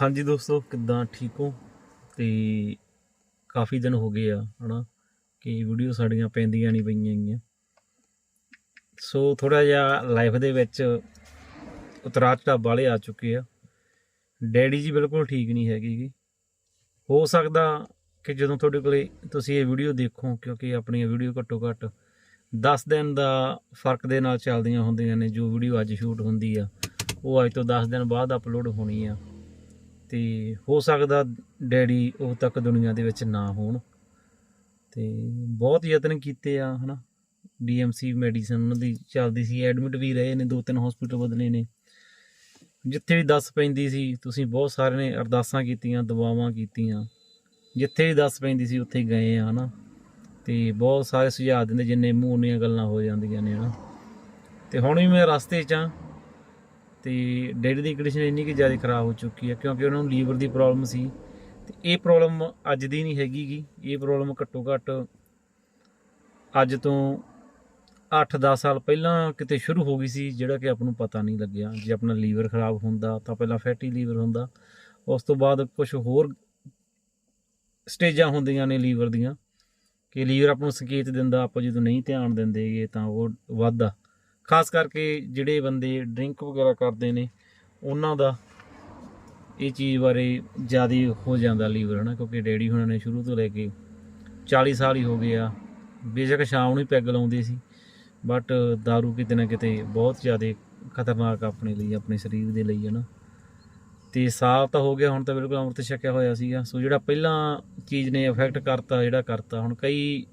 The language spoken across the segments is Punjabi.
ਹਾਂਜੀ ਦੋਸਤੋ, ਕਿੱਦਾਂ ਠੀਕ ਹੋ? ਤੇ ਕਾਫੀ ਦਿਨ ਹੋ ਗਏ ਆ, ਹਨਾ, ਕਿ ਵੀਡੀਓ ਸਾਡੀਆਂ ਪੈਂਦੀਆਂ ਨਹੀਂ ਪਈਆਂ ਗਈਆਂ ਸੋ ਥੋੜਾ ਜਿਹਾ ਲਾਈਫ ਦੇ ਵਿੱਚ ਉਤਰਾਅ ਚੜਾਅ ਵਾਲੇ ਆ ਚੁੱਕੇ ਆ। ਡੈਡੀ ਜੀ ਬਿਲਕੁਲ ਠੀਕ ਨਹੀਂ ਹੈਗੇ ਗੇ। ਹੋ ਸਕਦਾ ਕਿ ਜਦੋਂ ਤੁਹਾਡੇ ਕੋਲੇ ਤੁਸੀਂ ਇਹ ਵੀਡੀਓ ਦੇਖੋ, ਕਿਉਂਕਿ ਆਪਣੀਆਂ ਵੀਡੀਓ ਘੱਟੋ ਘੱਟ 10 ਦਿਨ ਦਾ ਫ਼ਰਕ ਦੇ ਨਾਲ ਚੱਲਦੀਆਂ ਹੁੰਦੀਆਂ ਨੇ, ਜੋ ਵੀਡੀਓ ਅੱਜ ਸ਼ੂਟ ਹੁੰਦੀ ਆ, ਉਹ ਅੱਜ ਤੋਂ 10 ਦਿਨ ਬਾਅਦ ਅਪਲੋਡ ਹੋਣੀ ਆ। ਤੇ ਹੋ ਸਕਦਾ ਡੈਡੀ ਉਹ ਤੱਕ ਦੁਨੀਆ ਦੇ ਵਿੱਚ ਨਾ ਹੋਣ। ਤੇ ਬਹੁਤ ਯਤਨ ਕੀਤੇ ਆ, ਹਨਾ। ਡੀਐਮਸੀ ਮੈਡੀਸਨ ਉਹਨਾਂ ਦੀ ਚੱਲਦੀ ਸੀ, ਐਡਮਿਟ ਵੀ ਰਹੇ ਨੇ ਦੋ ਤਿੰਨ ਹਸਪੀਟਲ ਬਦਲੇ ਨੇ। ਜਿੱਥੇ ਵੀ ਦੱਸ ਪੈਂਦੀ ਸੀ, ਤੁਸੀਂ ਬਹੁਤ ਸਾਰੇ ਨੇ ਅਰਦਾਸਾਂ ਕੀਤੀਆਂ, ਦੁਆਵਾਂ ਕੀਤੀਆਂ। ਜਿੱਥੇ ਵੀ ਦੱਸ ਪੈਂਦੀ ਸੀ, ਉੱਥੇ ਗਏ ਆ, ਹਨਾ। ਤੇ ਬਹੁਤ ਸਾਰੇ ਸੁਝਾਅ ਦਿੰਦੇ, ਜਿੰਨੇ ਮੂੰਹ ਉਨੀਆਂ ਗੱਲਾਂ ਹੋ ਜਾਂਦੀਆਂ ਨੇ, ਹਨਾ। ਤੇ ਹੁਣ ਵੀ ਮੈਂ ਰਸਤੇ 'ਚ ਆ। ਤੇ ਡੈਡੀ ਦੀ ਕੰਡੀਸ਼ਨ ਇੰਨੀ ਕਿ ਜ਼ਿਆਦਾ ਖਰਾਬ ਹੋ ਚੁੱਕੀ ਹੈ, ਕਿਉਂਕਿ ਉਹਨਾਂ ਨੂੰ ਲੀਵਰ ਦੀ ਪ੍ਰੋਬਲਮ ਸੀ। ਤੇ ਇਹ ਪ੍ਰੋਬਲਮ ਅੱਜ ਦੀ ਨਹੀਂ ਹੈਗੀ ਗੀ। ਇਹ ਪ੍ਰੋਬਲਮ ਘੱਟੋ ਘੱਟ ਅੱਜ ਤੋਂ 8-10 ਸਾਲ ਪਹਿਲਾਂ ਕਿਤੇ ਸ਼ੁਰੂ ਹੋ ਗਈ ਸੀ, ਜਿਹੜਾ ਕਿ ਆਪ ਨੂੰ ਪਤਾ ਨਹੀਂ ਲੱਗਿਆ। ਜੇ ਆਪਣਾ ਲੀਵਰ ਖਰਾਬ ਹੁੰਦਾ, ਤਾਂ ਪਹਿਲਾਂ ਫੈਟੀ ਲੀਵਰ ਹੁੰਦਾ। ਉਸ ਤੋਂ ਬਾਅਦ ਕੁਝ ਹੋਰ ਸਟੇਜਾਂ ਹੁੰਦੀਆਂ ਨੇ ਲੀਵਰ ਦੀਆਂ, ਕਿ ਲੀਵਰ ਆਪ ਨੂੰ ਸੰਕੇਤ ਦਿੰਦਾ, ਆਪਾਂ ਜਦੋਂ ਨਹੀਂ ਧਿਆਨ ਦਿੰਦੇਗੇ ਤਾਂ ਉਹ ਵੱਧਦਾ। ਖਾਸ ਕਰਕੇ ਜਿਹੜੇ ਬੰਦੇ ਡਰਿੰਕ ਵਗੈਰਾ ਕਰਦੇ ਨੇ, ਉਹਨਾਂ ਦਾ ਇਹ ਚੀਜ਼ ਬਾਰੇ ਜ਼ਿਆਦਾ ਹੋ ਜਾਂਦਾ ਲੀਵਰ, ਹਨਾ? ਕਿਉਂਕਿ ਡੈਡੀ ਹੁਣਾਂ ਨੇ ਸ਼ੁਰੂ ਤੋਂ ਲੈ ਕੇ 40 ਸਾਲ ਹੀ ਹੋ ਗਏ ਆ। ਬੇਸ਼ੱਕ ਸ਼ਾਮ ਨੂੰ ਹੀ ਪੈਗ ਲਾਉਂਦੇ ਸੀ ਬਟ दारू ਕਿਤੇ ਨਾ ਕਿਤੇ ਬਹੁਤ ਜ਼ਿਆਦਾ ਖਤਰਨਾਕ ਆਪਣੇ ਲਈ, ਆਪਣੇ ਸਰੀਰ ਦੇ ਲਈ, ਹਨਾ? ਤੇ ਸਾਲ ਤਾਂ ਹੋ ਗਿਆ, ਹੁਣ ਤਾਂ ਬਿਲਕੁਲ ਅੰਮ੍ਰਿਤ ਛਕਿਆ ਹੋਇਆ ਸੀਗਾ। ਸੋ ਜਿਹੜਾ ਪਹਿਲਾਂ ਚੀਜ਼ ਨੇ ਇਫੈਕਟ ਕਰਤਾ, ਜਿਹੜਾ ਕਰਤਾ, ਹੁਣ ਕਈ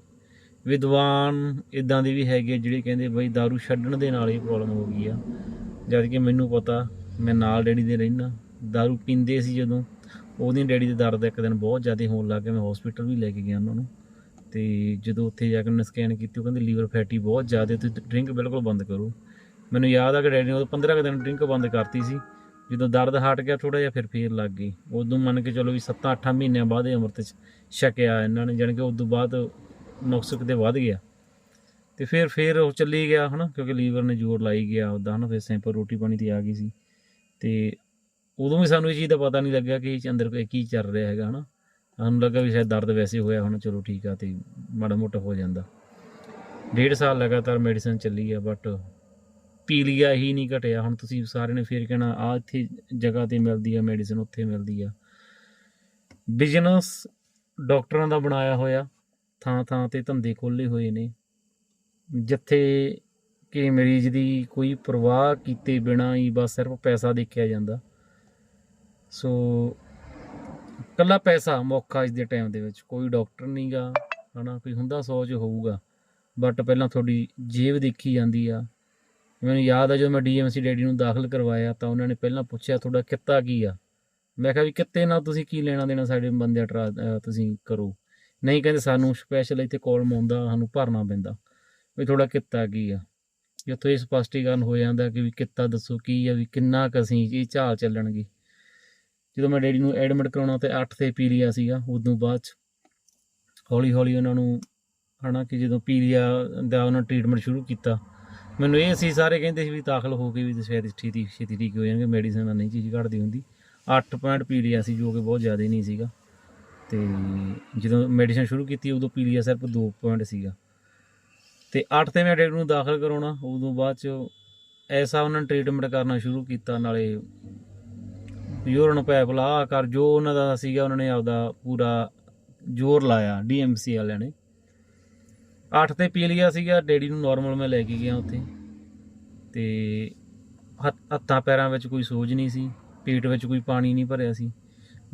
ਵਿਦਵਾਨ ਇਦਾਂ ਦੇ ਵੀ ਹੈਗੇ ਆ ਜਿਹੜੇ ਕਹਿੰਦੇ ਬਈ दारू ਛੱਡਣ ਦੇ ਨਾਲ ਹੀ ਪ੍ਰੋਬਲਮ ਹੋ ਗਈ ਆ ਜਦ ਕਿ ਮੈਨੂੰ ਪਤਾ ਮੈਂ ਨਾਲ ਡੈਡੀ ਦੇ ਰਹਿਣਾ दारू ਪੀਂਦੇ ਸੀ ਜਦੋਂ ਉਹਦੀ ਡੈਡੀ ਦੇ ਦਰਦ ਇੱਕ ਦਿਨ ਬਹੁਤ ਜ਼ਿਆਦਾ ਹੋਣ ਲੱਗ ਗਿਆ ਮੈਂ ਹਸਪੀਟਲ ਵੀ ਲੈ ਕੇ ਗਿਆ ਉਹਨਾਂ ਨੂੰ ਤੇ ਜਦੋਂ ਉੱਥੇ ਜਾ ਕੇ ਉਹਨੇ ਸਕੈਨ ਕੀਤੀ ਉਹ ਕਹਿੰਦੇ ਲੀਵਰ ਫੈਟੀ ਬਹੁਤ ਜ਼ਿਆਦਾ ਤੇ ਡਰਿੰਕ ਬਿਲਕੁਲ ਬੰਦ ਕਰੋ ਮੈਨੂੰ ਯਾਦ ਆ ਕਿ ਡੈਡੀ ਨੇ ਉਹ 15 ਕੁ ਦਿਨ ਡਰਿੰਕ ਬੰਦ ਕਰਤੀ ਸੀ ਜਦੋਂ ਦਰਦ ਹਟ ਗਿਆ ਥੋੜਾ ਜਿਹਾ ਫਿਰ ਫੇਰ ਲੱਗ ਗਈ ਉਦੋਂ ਮੰਨ ਕੇ ਚਲੋ ਵੀ 7-8 ਮਹੀਨਿਆਂ ਬਾਅਦ ਇਹ ਅੰਮ੍ਰਿਤ ਛ- ਛਕਿਆ ਇਹਨਾਂ ਨੇ ਜਾਣੀ ਕਿ ਉਦੋਂ ਬਾਅਦ ਨੁਕਸ ਕਿਤੇ ਵੱਧ ਗਿਆ। ਤੇ ਫਿਰ ਫਿਰ ਉਹ ਚੱਲੀ ਗਿਆ ਹਨਾ, ਕਿਉਂਕਿ ਲੀਵਰ ਨੇ ਜ਼ੋਰ ਲਾਈ ਗਿਆ ਉਦਾਂ ਹਨਾ, ਫਿਰ ਸਿੰਪਲ ਰੋਟੀ ਪਾਣੀ ਤੇ ਆ ਗਈ ਸੀ। ਤੇ ਉਦੋਂ ਵੀ ਸਾਨੂੰ ਇਹ ਚੀਜ਼ ਦਾ ਪਤਾ ਨਹੀਂ ਲੱਗਿਆ ਕਿ ਇਹ 'ਚ ਅੰਦਰ ਕੀ ਚੱਲ ਰਿਹਾ ਹੈਗਾ ਹਨਾ। ਸਾਨੂੰ ਲੱਗਾ ਵੀ ਸ਼ਾਇਦ ਦਰਦ ਵੈਸੇ ਹੋਇਆ ਹੁਣ, ਚਲੋ ਠੀਕ ਆ ਤੇ ਮਾੜਾ ਮੋਟਾ ਹੋ ਜਾਂਦਾ। ਡੇਢ ਸਾਲ ਲਗਾਤਾਰ ਮੈਡੀਸਨ ਚੱਲੀ ਆ, ਬਟ ਪੀਲੀਆ ਹੀ ਨਹੀਂ ਘਟਿਆ। ਹੁਣ ਤੁਸੀਂ ਸਾਰੇ ਨੇ ਫੇਰ ਕਹਿਣਾ ਆ ਇੱਥੇ ਜਗ੍ਹਾ ਤੇ ਮਿਲਦੀ ਆ, ਮੈਡੀਸਨ ਉੱਥੇ ਮਿਲਦੀ ਆ। ਬਿਜ਼ਨਸ ਡਾਕਟਰਾਂ ਦਾ ਬਣਾਇਆ ਹੋਇਆ। ਥਾਂ ਥਾਂ ਤੇ ਧੰਦੇ ਖੋਲੇ ਹੋਏ ਨੇ। ਜਿੱਥੇ ਕਿ ਮਰੀਜ਼ ਦੀ ਕੋਈ ਪਰਵਾਹ ਕੀਤੇ ਬਿਨਾ ਹੀ ਬਸ ਸਿਰਫ ਪੈਸਾ ਦੇਖਿਆ ਜਾਂਦਾ। ਸੋ ਕੱਲਾ ਪੈਸਾ ਮੌਕਾ ਅੱਜ ਦੇ ਟਾਈਮ ਦੇ ਵਿੱਚ। ਕੋਈ ਡਾਕਟਰ ਨਹੀਂਗਾ, ਹਨਾ, ਕੋਈ ਹੁੰਦਾ ਸੋਚ ਹੋਊਗਾ। ਬਟ ਪਹਿਲਾਂ ਤੁਹਾਡੀ ਜੇਬ ਦੇਖੀ ਜਾਂਦੀ ਆ। ਮੈਨੂੰ ਯਾਦ ਆ, ਜਦੋਂ ਮੈਂ ਡੀਐਮਸੀ ਡੈਡੀ ਨੂੰ ਦਾਖਲ ਕਰਵਾਇਆ ਤਾਂ ਉਹਨਾਂ ਨੇ ਪਹਿਲਾਂ ਪੁੱਛਿਆ, ਤੁਹਾਡਾ ਕਿੱਤਾ ਕੀ ਆ? ਮੈਂ ਕਿਹਾ ਵੀ ਕਿੱਤੇ ਨਾਲ ਤੁਸੀਂ ਕੀ ਲੈਣਾ ਦੇਣਾ ਸਾਡੇ ਬੰਦੇ ਟਰਾ ਤੁਸੀਂ ਕਰੋ। ਨਹੀਂ ਕਹਿੰਦੇ ਸਾਨੂੰ ਸਪੈਸ਼ਲ ਇੱਥੇ ਕਾਲਮ ਆਉਂਦਾ ਸਾਨੂੰ ਭਰਨਾ ਪੈਂਦਾ। ਵੀ ਤੁਹਾਡਾ ਕਿੱਤਾ ਕੀ ਆ? ਜਿੱਥੋਂ ਇਹ ਸਪਸ਼ਟੀਕਰਨ ਹੋ ਜਾਂਦਾ ਕਿ ਵੀ ਕਿੱਤਾ ਦੱਸੋ ਕੀ ਆ, ਵੀ ਕਿੰਨਾ ਕੁ ਅਸੀਂ ਇਹ ਝਾਲ ਚੱਲਣਗੇ। ਜਦੋਂ ਮੈਂ ਡੈਡੀ ਨੂੰ ਐਡਮਿਟ ਕਰਾਉਣਾ ਤੇ 8 ਤੇ ਪੀਲੀਆ ਸੀਗਾ, ਉਦੋਂ ਬਾਅਦ ਚ ਹੌਲੀ ਹੌਲੀ ਉਹਨਾਂ ਨੂੰ ਹਨਾ ਕਿ ਜਦੋਂ ਪੀਲੀਆ ਦਾ ਉਹਨਾਂ ਟ੍ਰੀਟਮੈਂਟ ਸ਼ੁਰੂ ਕੀਤਾ, ਮੈਨੂੰ ਇਹ ਸੀ ਸਾਰੇ ਕਹਿੰਦੇ ਸੀ ਵੀ ਦਾਖਲ ਹੋ ਕੇ ਵੀ ਤੇ ਛੇਤੀ ਛੇਤੀ ਠੀਕ ਹੋ ਜਾਣਗੇ ਮੈਡੀਸਨ ਨਹੀਂ ਚੀਜ਼ ਘਟਦੀ ਹੁੰਦੀ। 8 ਪੁਆਇੰਟ ਪੀਲੀਆ ਸੀ ਜੋ ਕਿ ਬਹੁਤ ਜ਼ਿਆਦਾ ਨਹੀਂ ਸੀਗਾ। ਤੇ ਜਦੋਂ ਮੈਡੀਸਨ ਸ਼ੁਰੂ ਕੀਤੀ, ਉਦੋਂ ਪੀਲੀਆ ਸਿਰਫ 2 ਪੁਆਇੰਟ ਸੀਗਾ। ਤੇ 8 ਤੇ ਮੈਂ ਡਾਕਟਰ ਨੂੰ ਦਾਖਲ ਕਰਾਉਣਾ, ਉਦੋਂ ਬਾਅਦ ਚ ਐਸਾ ਉਹਨਾਂ ਨੇ ਟ੍ਰੀਟਮੈਂਟ ਕਰਨਾ ਸ਼ੁਰੂ ਕੀਤਾ, ਨਾਲੇ ਯੂਰਨ ਪੈਪ ਲਾ ਕਰ ਜੋ ਉਹਨਾਂ ਦਾ ਸੀਗਾ, ਉਹਨਾਂ ਨੇ ਆਪਦਾ ਪੂਰਾ ਜ਼ੋਰ ਲਾਇਆ ਡੀਐਮਸੀ ਵਾਲਿਆਂ ਨੇ। 8 ਤੇ ਪੀ ਲਿਆ ਸੀਗਾ, ਡੈਡੀ ਨੂੰ ਨਾਰਮਲ ਮੈਂ ਲੈ ਕੇ ਗਿਆ ਉੱਥੇ। ਤੇ ਹੱਥ- ਹੱਥਾਂ ਪੈਰਾਂ ਵਿੱਚ ਕੋਈ ਸੋਜ ਨਹੀਂ ਸੀ, ਪੇਟ ਵਿੱਚ ਕੋਈ ਪਾਣੀ ਨਹੀਂ ਭਰਿਆ ਸੀ।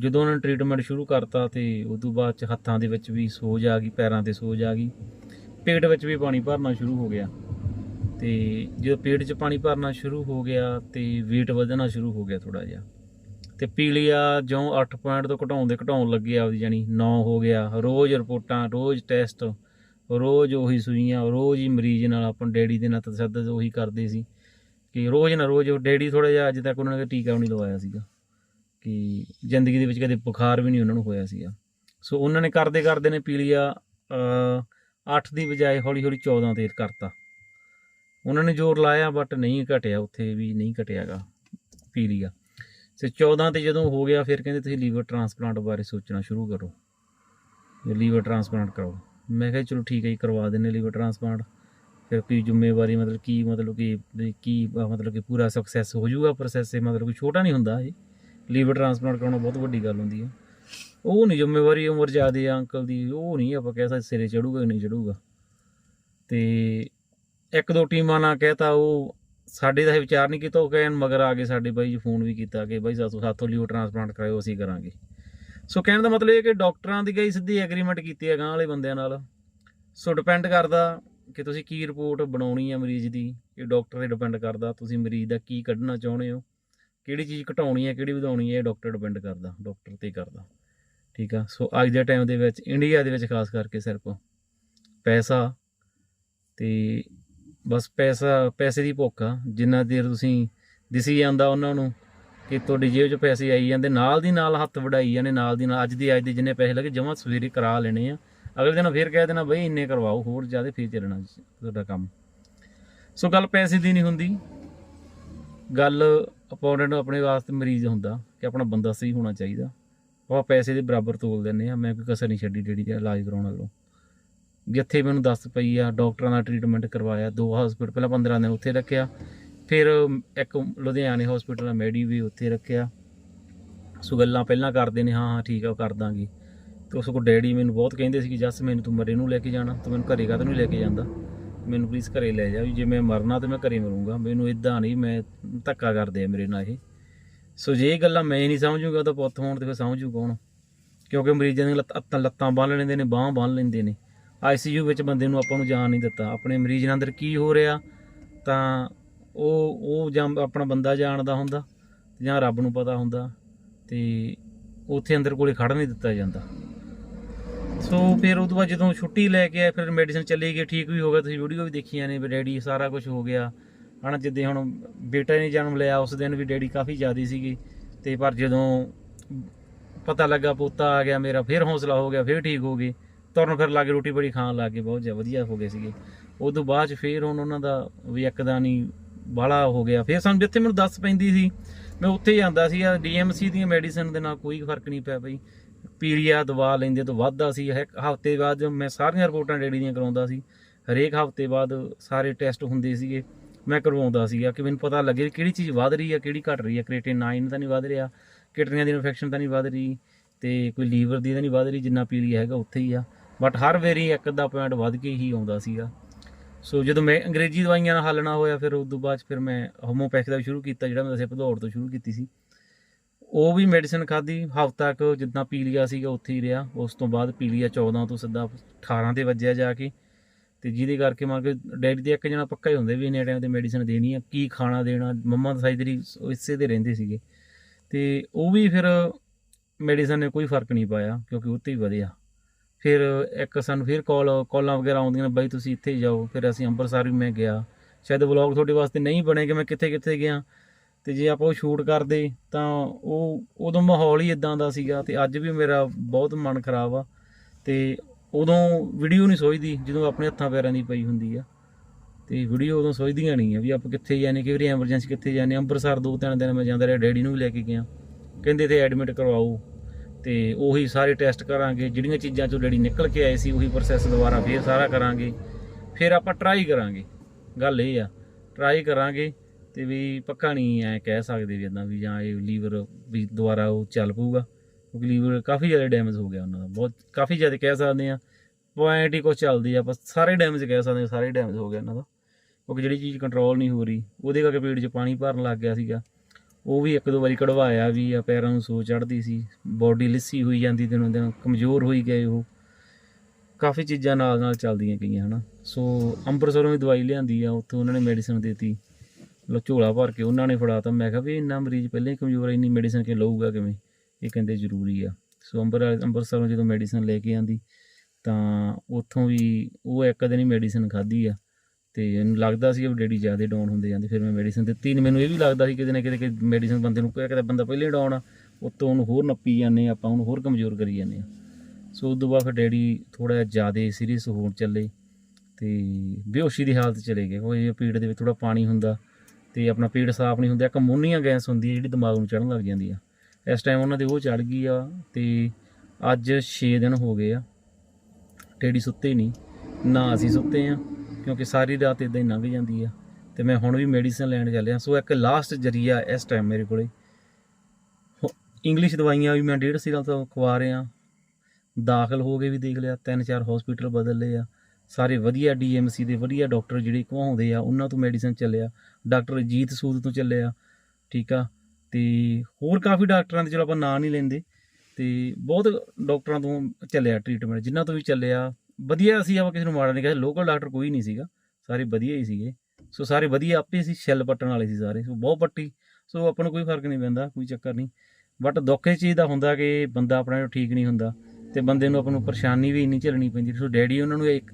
ਜਦੋਂ ਉਹਨਾਂ ਨੇ ਟ੍ਰੀਟਮੈਂਟ ਸ਼ੁਰੂ ਕਰਤਾ ਤੇ ਉਸ ਤੋਂ ਬਾਅਦ ਚ ਹੱਥਾਂ ਦੇ ਵਿੱਚ ਵੀ ਸੋਜ ਆ ਗਈ, ਪੈਰਾਂ ਤੇ ਸੋਜ ਆ ਗਈ। ਪੇਟ ਵਿੱਚ ਵੀ ਪਾਣੀ ਭਰਨਾ ਸ਼ੁਰੂ ਹੋ ਗਿਆ। ਤੇ ਜਦੋਂ ਪੇਟ 'ਚ ਪਾਣੀ ਭਰਨਾ ਸ਼ੁਰੂ ਹੋ ਗਿਆ ਤੇ weight ਵਧਣਾ ਸ਼ੁਰੂ ਹੋ ਗਿਆ ਥੋੜਾ ਜਿਹਾ। ਤੇ ਪੀਲੀਆ ਜਿਉਂ 8 ਪੁਆਇੰਟ ਤੋਂ ਘਟਾਉਣ ਦੇ ਘਟਾਉਣ ਲੱਗੇ ਆਪਦੀ ਜਾਨੀ 9 ਹੋ ਗਿਆ। ਰੋਜ਼ ਰਿਪੋਰਟਾਂ, ਰੋਜ਼ ਟੈਸਟ ਰੋਜ਼ ਉਹੀ ਸੂਈਆਂ, ਰੋਜ਼ ਹੀ ਮਰੀਜ਼ ਨਾਲ ਆਪਾਂ ਡੈਡੀ ਦੇ ਨਾਲ ਤਸੱਦਦ ਉਹੀ ਕਰਦੇ ਸੀ। ਕਿ ਰੋਜ਼ ਨਾ ਰੋਜ਼ ਡੈਡੀ ਥੋੜਾ ਜਿਹਾ ਅੱਜ ਤੱਕ ਉਹਨਾਂ ਨੇ ਟੀਕਾ ਵੀ ਨਹੀਂ ਲਵਾਇਆ ਸੀਗਾ। ਕਿ ਜ਼ਿੰਦਗੀ ਦੇ ਵਿੱਚ ਕਦੇ ਬੁਖਾਰ ਵੀ ਨਹੀਂ ਉਹਨਾਂ ਨੂੰ ਹੋਇਆ ਸੀਗਾ। ਸੋ ਉਹਨਾਂ ਨੇ ਕਰਦੇ ਕਰਦੇ ਨੇ ਪੀਲੀਆ 8 ਦੀ ਬਜਾਏ ਹੌਲੀ ਹੌਲੀ 14 ਤੇ ਕਰਤਾ। ਉਹਨਾਂ ਨੇ ਜ਼ੋਰ ਲਾਇਆ ਬਟ ਨਹੀਂ ਘਟਿਆ ਉੱਥੇ ਵੀ, ਨਹੀਂ ਘਟਿਆਗਾ ਪੀਲੀਆ। ਤੇ 14 ਤੇ ਜਦੋਂ ਹੋ ਗਿਆ ਫਿਰ ਕਹਿੰਦੇ ਤੁਸੀਂ ਲੀਵਰ ਟ੍ਰਾਂਸਪਲਾਂਟ ਬਾਰੇ ਸੋਚਣਾ ਸ਼ੁਰੂ ਕਰੋ। ਲੀਵਰ ਟ੍ਰਾਂਸਪਲਾਂਟ ਕਰਾਓ। ਮੈਂ ਕਿਹਾ ਚਲੋ ਠੀਕ ਹੈ ਜੀ, ਕਰਵਾ ਦਿੰਨੇ ਲੀਵਰ ਟ੍ਰਾਂਸਪਲਾਂਟ। ਫਿਰ ਕੀ ਜ਼ਿੰਮੇਵਾਰੀ ਮਤਲਬ ਕੀ ਮਤਲਬ ਕਿ ਕੀ, ਮਤਲਬ ਕਿ ਪੂਰਾ ਸਕਸੈਸ ਹੋ ਜਾਊਗਾ ਪ੍ਰੋਸੈਸ ਇਹ, ਮਤਲਬ ਕਿ ਛੋਟਾ ਨਹੀਂ ਹੁੰਦਾ ਇਹ। ਲੀਵਰ ਟ੍ਰਾਂਸਪਲਾਂਟ ਕਰਾਉਣਾ ਬਹੁਤ ਵੱਡੀ ਗੱਲ ਹੁੰਦੀ ਹੈ। ਉਹ ਨਹੀਂ ਜ਼ਿੰਮੇਵਾਰੀ ਉਮਰ ਜ਼ਿਆਦੇ ਆ ਅੰਕਲ ਦੀ, ਉਹ ਨਹੀਂ ਆਪਾਂ ਕਹਿ ਸਕਦੇ ਸਿਰੇ ਚੜੂਗਾ ਕਿ ਨਹੀਂ ਚੜੂਗਾ। ਤੇ ਇੱਕ ਦੋ ਟੀਮਾਂ ਨਾਲ ਕਹਿਤਾ, ਉਹ ਸਾਡੇ ਦਾ ਇਹ ਵਿਚਾਰ ਨਹੀਂ ਕੀਤਾ, ਉਹ ਕਹਿਣ ਮਗਰ ਆ ਕੇ ਸਾਡੇ ਬਾਈ ਜੀ ਫੋਨ ਵੀ ਕੀਤਾ ਕਿ ਬਾਈ ਸਾਥੋਂ ਸਾਥੋਂ ਲਿਓ ਟ੍ਰਾਂਸਪਲਾਂਟ ਕਰਾਇਓ, ਅਸੀਂ ਕਰਾਂਗੇ। ਸੋ ਕਹਿਣ ਦਾ ਮਤਲਬ ਇਹ ਕਿ ਡਾਕਟਰਾਂ ਦੀ ਗਈ ਸਿੱਧੀ ਐਗਰੀਮੈਂਟ ਕੀਤੀ ਹੈ ਗਾਂ ਵਾਲੇ ਬੰਦਿਆਂ ਨਾਲ। ਸੋ ਡਿਪੈਂਡ ਕਰਦਾ ਕਿ ਤੁਸੀਂ ਕੀ ਰਿਪੋਰਟ ਬਣਾਉਣੀ ਹੈ ਮਰੀਜ਼ ਦੀ ਇਹ ਡਾਕਟਰ ਤੇ ਡਿਪੈਂਡ ਕਰਦਾ ਤੁਸੀਂ ਮਰੀਜ਼ ਦਾ ਕੀ ਕੱਢਣਾ ਚਾਹੁੰਦੇ ਹੋ। ਕਿਹੜੀ ਚੀਜ਼ ਘਟਾਉਣੀ ਹੈ, ਕਿਹੜੀ ਵਧਾਉਣੀ ਹੈ, ਇਹ ਡਾਕਟਰ ਡਿਪੈਂਡ ਕਰਦਾ ਡਾਕਟਰ ਤੇ ਕਰਦਾ। ਠੀਕ ਆ? ਸੋ ਅੱਜ ਦੇ ਟਾਈਮ ਦੇ ਵਿੱਚ ਇੰਡੀਆ ਦੇ ਵਿੱਚ ਖਾਸ ਕਰਕੇ ਸਿਰਫ ਪੈਸਾ ਤੇ ਬਸ ਪੈਸਾ, ਪੈਸੇ ਦੀ ਭੁੱਖ ਆ। ਜਿੰਨਾ ਦੇਰ ਤੁਸੀਂ ਦਿਸੀ ਜਾਂਦਾ ਉਹਨਾਂ ਨੂੰ ਕਿ ਤੁਹਾਡੀ ਜੇਬ 'ਚ ਪੈਸੇ ਆਈ ਜਾਂਦੇ, ਨਾਲ ਦੀ ਨਾਲ ਹੱਥ ਵਢਾਈ ਜਾਂਦੇ, ਨਾਲ ਦੀ ਨਾਲ ਅੱਜ ਦੀ, ਅੱਜ ਦੇ ਜਿੰਨੇ ਪੈਸੇ ਲੱਗੇ, ਜਮਾ ਸਵੇਰੇ ਕਰਾ ਲੈਣੇ ਆ। ਅਗਲੇ ਦਿਨ ਫੇਰ ਕਹਿ ਦੇਣਾ, ਬਈ ਇੰਨੇ ਕਰਵਾਓ, ਹੋਰ ਜ਼ਿਆਦਾ ਫੇਰ ਚੱਲਣਾ ਤੁਹਾਡਾ ਕੰਮ। ਸੋ ਗੱਲ ਪੈਸੇ ਦੀ ਨਹੀਂ ਹੁੰਦੀ। ਗੱਲ ਅਪੋਨੈਂਟ ਆਪਣੇ ਵਾਸਤੇ ਮਰੀਜ਼ ਹੁੰਦਾ ਕਿ ਆਪਣਾ ਬੰਦਾ ਸਹੀ ਹੋਣਾ ਚਾਹੀਦਾ। ਆਪਾਂ ਪੈਸੇ ਦੇ ਬਰਾਬਰ ਤੋਲ ਦਿੰਦੇ ਆ ਮੈਂ ਕੋਈ ਕਸਰ ਨਹੀਂ ਛੱਡੀ ਡੇੜੀ ਦਾ ਇਲਾਜ ਕਰਾਉਣ ਵੱਲੋਂ। ਜਿੱਥੇ ਮੈਨੂੰ ਦੱਸ ਪਈ ਆ, ਡਾਕਟਰਾਂ ਦਾ ਟ੍ਰੀਟਮੈਂਟ ਕਰਵਾਇਆ, ਦੋ ਹਸਪੀਟਲ ਪਹਿਲਾਂ 15 ਦਿਨ ਉੱਥੇ ਰੱਖਿਆ। ਫਿਰ ਇੱਕ ਲੁਧਿਆਣੇ ਹਸਪੀਟਲ ਆ ਮੈਡੀ ਵੀ ਉੱਥੇ ਰੱਖਿਆ। ਸੋ ਗੱਲਾਂ ਪਹਿਲਾਂ ਕਰਦੇ ਨੇ, ਹਾਂ ਹਾਂ, ਠੀਕ ਆ, ਉਹ ਕਰ ਦਾਂਗੇ। ਤੇ ਉਸ ਕੋ ਡੈਡੀ ਮੈਨੂੰ ਬਹੁਤ ਕਹਿੰਦੇ ਸੀ ਕਿ ਜੱਸ, ਮੈਨੂੰ ਤੂੰ ਮਰੇ ਨੂੰ ਲੈ ਕੇ ਜਾਣਾ, ਤੂੰ ਮੈਨੂੰ ਘਰੇ ਕਾਹਤੋਂ ਨਹੀਂ ਲੈ ਕੇ ਜਾਂਦਾ? ਮੈਨੂੰ ਪਲੀਜ਼ ਘਰੇ ਲੈ ਜਾ ਵੀ ਜੇ ਮੈਂ ਮਰਨਾ ਤੇ ਮੈਂ ਘਰੇ ਮਰੂੰਗਾ। ਮੈਨੂੰ ਇਦਾਂ ਨਹੀਂ, ਮੈਂ ਧੱਕਾ ਕਰਦੇ ਆ ਮੇਰੇ ਨਾਲ ਇਹ। ਸੋ ਜੇ ਇਹ ਗੱਲਾਂ ਮੈਂ ਨਹੀਂ ਸਮਝੂਗਾ ਤਾਂ ਪੁੱਤ ਹੋਣ ਤੇ ਫਿਰ ਸਮਝੂ ਕੌਣ? ਕਿਉਂਕਿ ਮਰੀਜ਼ਾਂ ਦੀਆਂ ਲੱਤਾਂ ਲੱਤਾਂ- ਲੱਤਾਂ ਬੰਨ ਲੈਂਦੇ ਨੇ, ਬਾਹਾਂ ਬੰਨ ਲੈਂਦੇ ਨੇ। ਆਈਸੀਯੂ ਵਿੱਚ ਬੰਦੇ ਨੂੰ ਆਪਾਂ ਨੂੰ ਜਾਣ ਨਹੀਂ ਦਿੱਤਾ। ਆਪਣੇ ਮਰੀਜ਼ ਨਾਲ ਅੰਦਰ ਕੀ ਹੋ ਰਿਹਾ, ਤਾਂ ਉਹ ਉਹ ਜਾਂ ਆਪਣਾ ਬੰਦਾ ਜਾਣਦਾ ਹੁੰਦਾ, ਜਾਂ ਰੱਬ ਨੂੰ ਪਤਾ ਹੁੰਦਾ, ਤੇ ਉੱਥੇ ਅੰਦਰ ਕੋਲੇ ਖੜ ਨਹੀਂ ਦਿੱਤਾ ਜਾਂਦਾ। ਸੋ ਫਿਰ ਉਹ ਤੋਂ ਬਾਅਦ ਜਦੋਂ ਛੁੱਟੀ ਲੈ ਕੇ ਆਏ, ਫਿਰ ਮੈਡੀਸਨ ਚੱਲੀ ਗਈ, ਠੀਕ ਵੀ ਹੋ ਗਿਆ, ਤੁਸੀਂ ਵੀਡੀਓ ਵੀ ਦੇਖੀਆਂ ਨੇ ਵੀ ਡੈਡੀ ਸਾਰਾ ਕੁਝ ਹੋ ਗਿਆ। ਹਨਾ, ਜਿੱਦੇ ਹੁਣ ਬੇਟਾ ਨੇ ਜਨਮ ਲਿਆ, ਉਸ ਦਿਨ ਵੀ ਡੈਡੀ ਕਾਫੀ ਜ਼ਿਆਦੀ ਸੀਗੀ। ਤੇ ਪਰ ਜਦੋਂ ਪਤਾ ਲੱਗਾ ਪੋਤਾ ਆ ਗਿਆ ਮੇਰਾ, ਫਿਰ ਹੌਸਲਾ ਹੋ ਗਿਆ, ਫਿਰ ਠੀਕ ਹੋ ਗਏ। ਤੁਰਨ ਫਿਰ ਲੱਗੇ ਰੋਟੀ ਬੜੀ ਖਾਣ ਲੱਗ ਗਏ, ਬਹੁਤ ਜ਼ਿਆਦਾ ਵਧੀਆ ਹੋ ਗਏ ਸੀਗੇ। ਉਸ ਤੋਂ ਬਾਅਦ 'ਚ ਫਿਰ ਹੁਣ ਉਹਨਾਂ ਦਾ ਵੀ ਇੱਕਦਾ ਨਹੀਂ ਬਾਲਾ ਹੋ ਗਿਆ। ਫਿਰ ਸਾਨੂੰ ਜਿੱਥੇ ਮੈਨੂੰ ਦੱਸ ਪੈਂਦੀ ਸੀ, ਮੈਂ ਉੱਥੇ ਹੀ ਜਾਂਦਾ ਸੀ ਆ ਡੀਐਮਸੀ ਦੀਆਂ ਮੈਡੀਸਨ ਦੇ ਨਾਲ ਕੋਈ ਫ਼ਰਕ ਨਹੀਂ ਪਿਆ ਬਈ। ਪੀਲੀਆ ਦਵਾ ਲੈਂਦੇ ਤੋਂ ਵੱਧਦਾ ਸੀ। ਹਫ਼ਤੇ ਬਾਅਦ ਮੈਂ ਸਾਰੀਆਂ ਰਿਪੋਰਟਾਂ ਡੈਡੀ ਦੀਆਂ ਕਰਾਉਂਦਾ ਸੀ। ਹਰੇਕ ਹਫ਼ਤੇ ਬਾਅਦ ਸਾਰੇ ਟੈਸਟ ਹੁੰਦੇ ਸੀਗੇ, ਮੈਂ ਕਰਵਾਉਂਦਾ ਸੀਗਾ ਕਿ ਮੈਨੂੰ ਪਤਾ ਲੱਗੇ ਵੀ ਕਿਹੜੀ ਚੀਜ਼ ਵੱਧ ਰਹੀ ਆ, ਕਿਹੜੀ ਘਟ ਰਹੀ ਆ। ਕ੍ਰੀਏਟਿਨ 9 ਤਾਂ ਨਹੀਂ ਵੱਧ ਰਿਹਾ, ਕਿਡਨੀਆਂ ਦੀ ਇਨਫੈਕਸ਼ਨ ਤਾਂ ਨਹੀਂ ਵੱਧ ਰਹੀ ਤੇ ਕੋਈ ਲੀਵਰ ਦੀ ਤਾਂ ਨਹੀਂ ਵੱਧ ਰਹੀ, ਜਿੰਨਾ ਪੀਲੀਆ ਹੈਗਾ ਉੱਥੇ ਹੀ ਆ। ਬਟ ਹਰ ਵਾਰੀ ਇੱਕ ਅੱਧਾ ਪੁਆਇੰਟ ਵੱਧ ਕੇ ਹੀ ਆਉਂਦਾ ਸੀਗਾ। ਸੋ ਜਦੋਂ ਮੈਂ ਅੰਗਰੇਜ਼ੀ ਦਵਾਈਆਂ ਨਾਲ ਹੱਲ ਨਾ ਹੋਇਆ, ਫਿਰ ਉਸ ਤੋਂ ਬਾਅਦ 'ਚ ਫਿਰ ਮੈਂ ਹੋਮੋਪੈਥੀ ਦਾ ਸ਼ੁਰੂ ਕੀਤਾ, ਜਿਹੜਾ ਮੈਂ ਦੱਸਿਆ ਭਦੌੜ ਤੋਂ ਸ਼ੁਰੂ ਕੀਤੀ ਸੀ। ਉਹ ਵੀ ਮੈਡੀਸਨ ਖਾਧੀ, ਹਫ਼ਤਾ ਕੁ ਜਿੱਦਾਂ ਪੀਲੀਆ ਸੀਗਾ, ਉੱਥੇ ਹੀ ਰਿਹਾ। ਉਸ ਤੋਂ ਬਾਅਦ ਪੀਲੀਆ 14 ਤੋਂ ਸਿੱਧਾ 18 ਤੇ ਵੱਜਿਆ ਜਾ ਕੇ। ਤੇ ਜਿਹਦੇ ਕਰਕੇ ਮੰਨ ਕੇ ਡੈਡੀ ਦੇ ਇੱਕ ਜਣਾ ਪੱਕਾ ਹੀ ਹੁੰਦੇ ਵੀ ਇੰਨੇ ਟਾਈਮ ਤੇ ਮੈਡੀਸਨ ਦੇਣੀ ਆ, ਕੀ ਖਾਣਾ ਦੇਣਾ, ਮੰਮਾ ਤਾਂ ਸਾਈ ਤੇਰੀ ਇਸੇ ਦੇ ਰਹਿੰਦੇ ਸੀਗੇ। ਤੇ ਉਹ ਵੀ ਫਿਰ ਮੈਡੀਸਨ ਨੇ ਕੋਈ ਫ਼ਰਕ ਨਹੀਂ ਪਾਇਆ, ਕਿਉਂਕਿ ਉੱਤੇ ਹੀ ਵਧਿਆ। ਫਿਰ ਇੱਕ ਸਾਨੂੰ ਫਿਰ ਕਾਲ ਕਾਲਾਂ ਵਗੈਰਾ ਆਉਂਦੀਆਂ ਨੇ, ਬਾਈ ਤੁਸੀਂ ਇੱਥੇ ਜਾਓ। ਫਿਰ ਅਸੀਂ ਅੰਮ੍ਰਿਤਸਰ ਵੀ ਮੈਂ ਗਿਆ। ਸ਼ਾਇਦ ਵਲੌਗ ਤੁਹਾਡੇ ਵਾਸਤੇ ਨਹੀਂ ਬਣੇ ਕਿ ਮੈਂ ਕਿੱਥੇ ਕਿੱਥੇ ਗਿਆ। ਤੇ ਜੇ ਆਪਾਂ ਉਹ ਸ਼ੂਟ ਕਰਦੇ ਤਾਂ ਉਹ, ਉਦੋਂ ਮਾਹੌਲ ਹੀ ਇਦਾਂ ਦਾ ਸੀਗਾ ਤੇ ਅੱਜ ਵੀ ਮੇਰਾ ਬਹੁਤ ਮਨ ਖਰਾਬ ਆ ਤੇ ਉਦੋਂ ਵੀਡੀਓ ਨਹੀਂ ਸੋਚਦੀ ਜਦੋਂ ਆਪਣੇ ਹੱਥਾਂ ਪੈਰਾਂ ਦੀ ਪਈ ਹੁੰਦੀ ਆ। ਤੇ ਵੀਡੀਓ ਉਦੋਂ ਸੋਚਦੀਆਂ ਨਹੀਂ ਆ ਵੀ ਆਪਾਂ ਕਿੱਥੇ ਜਾਣੇ ਕਿ ਵਾਰੀ ਐਮਰਜੈਂਸੀ ਕਿੱਥੇ ਜਾਣੇ, ਅੰਮ੍ਰਿਤਸਰ ਦੋ ਤਿੰਨ ਦਿਨ ਮੈਂ ਜਾਂਦਾ ਰਿਹਾ, ਡੈਡੀ ਨੂੰ ਵੀ ਲੈ ਕੇ ਗਿਆ। ਕਹਿੰਦੇ ਤੇ ਐਡਮਿਟ ਕਰਵਾਓ। ਤੇ ਉਹੀ ਸਾਰੇ ਟੈਸਟ ਕਰਾਂਗੇ, ਜਿਹੜੀਆਂ ਚੀਜ਼ਾਂ ਚੋਂ ਡੈਡੀ ਨਿਕਲ ਕੇ ਆਏ ਸੀ, ਉਹੀ ਪ੍ਰੋਸੈਸ ਦੁਬਾਰਾ ਫੇਰ ਸਾਰਾ ਕਰਾਂਗੇ। ਫਿਰ ਆਪਾਂ ਟਰਾਈ ਕਰਾਂਗੇ। ਗੱਲ ਇਹ ਆ ਟਰਾਈ ਕਰਾਂਗੇ ਤੇ ਵੀ ਪੱਕਾ ਨਹੀਂ ਐ ਕਹਿ ਸਕਦੇ ਵੀ ਇਦਾਂ ਵੀ ਜਾਂ ਇਹ ਲੀਵਰ ਵੀ ਦੁਬਾਰਾ ਉਹ ਚੱਲ ਪਊਗਾ, ਕਿਉਂਕਿ ਲੀਵਰ ਕਾਫੀ ਜ਼ਿਆਦਾ ਡੈਮੇਜ ਹੋ ਗਿਆ ਉਹਨਾਂ ਦਾ, ਬਹੁਤ ਕਾਫੀ ਜ਼ਿਆਦਾ ਕਹਿ ਸਕਦੇ ਆ ਪੁਆਇੰਟ ਹੀ ਕੁਝ ਚੱਲਦੀ ਆ, ਆਪਾਂ ਸਾਰੇ ਡੈਮੇਜ ਕਹਿ ਸਕਦੇ ਆ ਸਾਰੇ ਡੈਮੇਜ ਹੋ ਗਿਆ ਇਹਨਾਂ ਦਾ, ਕਿਉਂਕਿ ਜਿਹੜੀ ਚੀਜ਼ ਕੰਟਰੋਲ ਨਹੀਂ ਹੋ ਰਹੀ, ਉਹਦੇ ਕਰਕੇ ਪੇਟ 'ਚ ਪਾਣੀ ਭਰਨ ਲੱਗ ਗਿਆ ਸੀਗਾ, ਉਹ ਵੀ ਇੱਕ ਦੋ ਵਾਰੀ ਕਢਵਾਇਆ ਵੀ ਆ, ਪੈਰਾਂ ਨੂੰ ਸੋ ਚੜਦੀ ਸੀ ਬਾਡੀ ਲਿੱਸੀ ਹੋਈ ਜਾਂਦੀ ਦਿਨੋਂ ਦਿਨ, ਕਮਜ਼ੋਰ ਹੋਈ ਗਏ ਉਹ, ਕਾਫੀ ਚੀਜ਼ਾਂ ਨਾਲ ਨਾਲ ਚੱਲਦੀਆਂ ਗਈਆਂ ਹਨਾ, ਸੋ ਅੰਮ੍ਰਿਤਸਰੋਂ ਵੀ ਦਵਾਈ ਲਿਆਂਦੀ ਆ, ਉੱਥੋਂ ਉਹਨਾਂ ਨੇ ਮੈਡੀਸਨ ਦਿੱਤੀ ਲੋ ਝੋਲਾ ਭਰ ਕੇ ਉਹਨਾਂ ਨੇ ਫੜਾਤਾ। ਮੈਂ ਕਿਹਾ ਵੀ ਇੰਨਾ ਮਰੀਜ਼ ਪਹਿਲਾਂ ਹੀ ਕਮਜ਼ੋਰ ਆ, ਇੰਨੀ ਮੈਡੀਸਨ ਕਿ ਲਊਗਾ ਕਿਵੇਂ? ਇਹ ਕਹਿੰਦੇ ਜ਼ਰੂਰੀ ਆ। ਸੋ ਅੰਬਰ ਅੰਮ੍ਰਿਤਸਰੋਂ ਜਦੋਂ ਮੈਡੀਸਨ ਲੈ ਕੇ ਆਂਦੀ, ਤਾਂ ਉੱਥੋਂ ਵੀ ਉਹ ਇੱਕ ਦਿਨ ਹੀ ਮੈਡੀਸਨ ਖਾਧੀ ਆ। ਤੇ ਇਹਨੂੰ ਲੱਗਦਾ ਸੀ ਕਿ ਡੈਡੀ ਜ਼ਿਆਦਾ ਡਾਊਨ ਹੁੰਦੇ ਜਾਂਦੇ, ਫਿਰ ਮੈਂ ਮੈਡੀਸਨ ਦਿੱਤੀ ਨਹੀਂ ਮੈਨੂੰ ਇਹ ਵੀ ਲੱਗਦਾ ਸੀ ਕਿਤੇ ਨਾ ਕਿਤੇ ਕਿ ਮੈਡੀਸਨ ਬੰਦੇ ਨੂੰ ਕਿਤੇ ਬੰਦਾ ਪਹਿਲੇ ਡਾਊਨ ਆ, ਉੱਤੋਂ ਉਹਨੂੰ ਹੋਰ ਨੱਪੀ ਜਾਂਦੇ ਆਪਾਂ ਉਹਨੂੰ ਹੋਰ ਕਮਜ਼ੋਰ ਕਰੀ ਜਾਂਦੇ ਆ। ਸੋ ਉਸ ਤੋਂ ਬਾਅਦ ਫਿਰ ਡੈਡੀ ਥੋੜਾ ਜ਼ਿਆਦਾ ਸੀਰੀਅਸ ਹੋਣ ਚੱਲੇ ਤੇ ਬੇਹੋਸ਼ੀ ਦੀ ਹਾਲਤ ਚਲੇ ਗਏ। ਉਹ ਇਹ ਪੀੜ ਦੇ ਵਿੱਚ ਥੋੜਾ ਪਾਣੀ ਹੁੰਦਾ। ਤੇ ਆਪਣਾ ਪੇਟ ਸਾਫ਼ ਨਹੀਂ ਹੁੰਦਾ, ਇੱਕ ਅਮੋਨੀਆ ਗੈਸ ਹੁੰਦੀ ਹੈ ਜਿਹੜੀ ਦਿਮਾਗ ਨੂੰ ਚੜਨ ਲੱਗ ਜਾਂਦੀ ਆ। ਇਸ ਟਾਈਮ ਉਹਨਾਂ ਦੇ ਉਹ ਚੜ ਗਈ ਆ ਤੇ ਅੱਜ 6 ਦਿਨ ਹੋ ਗਏ ਆ। ਡੈਡੀ ਸੁੱਤੇ ਨਹੀਂ, ਨਾ ਅਸੀਂ ਸੁੱਤੇ ਆ, ਕਿਉਂਕਿ ਸਾਰੀ ਰਾਤ ਇਦਾਂ ਹੀ ਲੰਘ ਜਾਂਦੀ ਆ। ਤੇ ਮੈਂ ਹੁਣ ਵੀ ਮੈਡੀਸਨ ਲੈਣ ਚੱਲਿਆ, ਸੋ ਇੱਕ ਲਾਸਟ ਜਰੀਆ ਇਸ ਟਾਈਮ ਮੇਰੇ ਕੋਲੇ। ਇੰਗਲਿਸ਼ ਦਵਾਈਆਂ ਵੀ ਮੈਂ ਡੇਢ ਸਾਲ ਤੋਂ ਖਵਾ ਰਿਹਾ। ਦਾਖਲ ਹੋ ਕੇ ਵੀ ਦੇਖ ਲਿਆ, ਤਿੰਨ ਚਾਰ ਹਸਪੀਟਲ ਬਦਲ ਲਏ ਆ। ਸਾਰੇ ਵਧੀਆ ਡੀਐਮਸੀ ਦੇ ਵਧੀਆ ਡਾਕਟਰ ਜਿਹੜੇ ਘਵਾਉਂਦੇ ਆ, ਉਹਨਾਂ ਤੋਂ ਮੈਡੀਸਨ ਚੱਲਿਆ, ਡਾਕਟਰ ਅਜੀਤ ਸੂਦ ਤੋਂ ਚੱਲਿਆ, ਠੀਕ ਆ, ਤੇ ਹੋਰ ਕਾਫੀ ਡਾਕਟਰਾਂ ਦੇ, ਚਲੋ ਆਪਾਂ ਨਾਂ ਨਹੀਂ ਲੈਂਦੇ, ਤੇ ਬਹੁਤ ਡਾਕਟਰਾਂ ਤੋਂ ਚੱਲਿਆ ਟ੍ਰੀਟਮੈਂਟ ਜਿਨ੍ਹਾਂ ਤੋਂ ਵੀ ਚੱਲਿਆ, ਵਧੀਆ ਸੀ, ਆਪਾਂ ਕਿਸੇ ਨੂੰ ਮਾੜਾ ਨਹੀਂ ਕਹਿੰਦੇ ਲੋਕਲ ਡਾਕਟਰ ਕੋਈ ਨਹੀਂ ਸੀਗਾ, ਸਾਰੇ ਵਧੀਆ ਹੀ ਸੀਗੇ, ਸੋ ਸਾਰੇ ਵਧੀਆ, ਆਪੇ ਸੀ, ਛਿੱਲ ਪੱਟਣ ਵਾਲੇ ਸੀ ਸਾਰੇ, ਸੋ ਬਹੁਤ ਪੱਟੀ, ਸੋ ਆਪਾਂ ਨੂੰ ਕੋਈ ਫ਼ਰਕ ਨਹੀਂ ਪੈਂਦਾ, ਕੋਈ ਚੱਕਰ ਨਹੀਂ ਬਟ ਦੁੱਖ ਇਸ ਚੀਜ਼ ਦਾ ਹੁੰਦਾ ਕਿ ਬੰਦਾ ਆਪਣਾ ਠੀਕ ਨਹੀਂ ਹੁੰਦਾ, ਤੇ ਬੰਦੇ ਨੂੰ ਆਪਾਂ ਨੂੰ ਪਰੇਸ਼ਾਨੀ ਵੀ ਇੰਨੀ ਝੱਲਣੀ ਪੈਂਦੀ, ਸੋ ਡੈਡੀ ਉਹਨਾਂ ਨੂੰ ਇੱਕ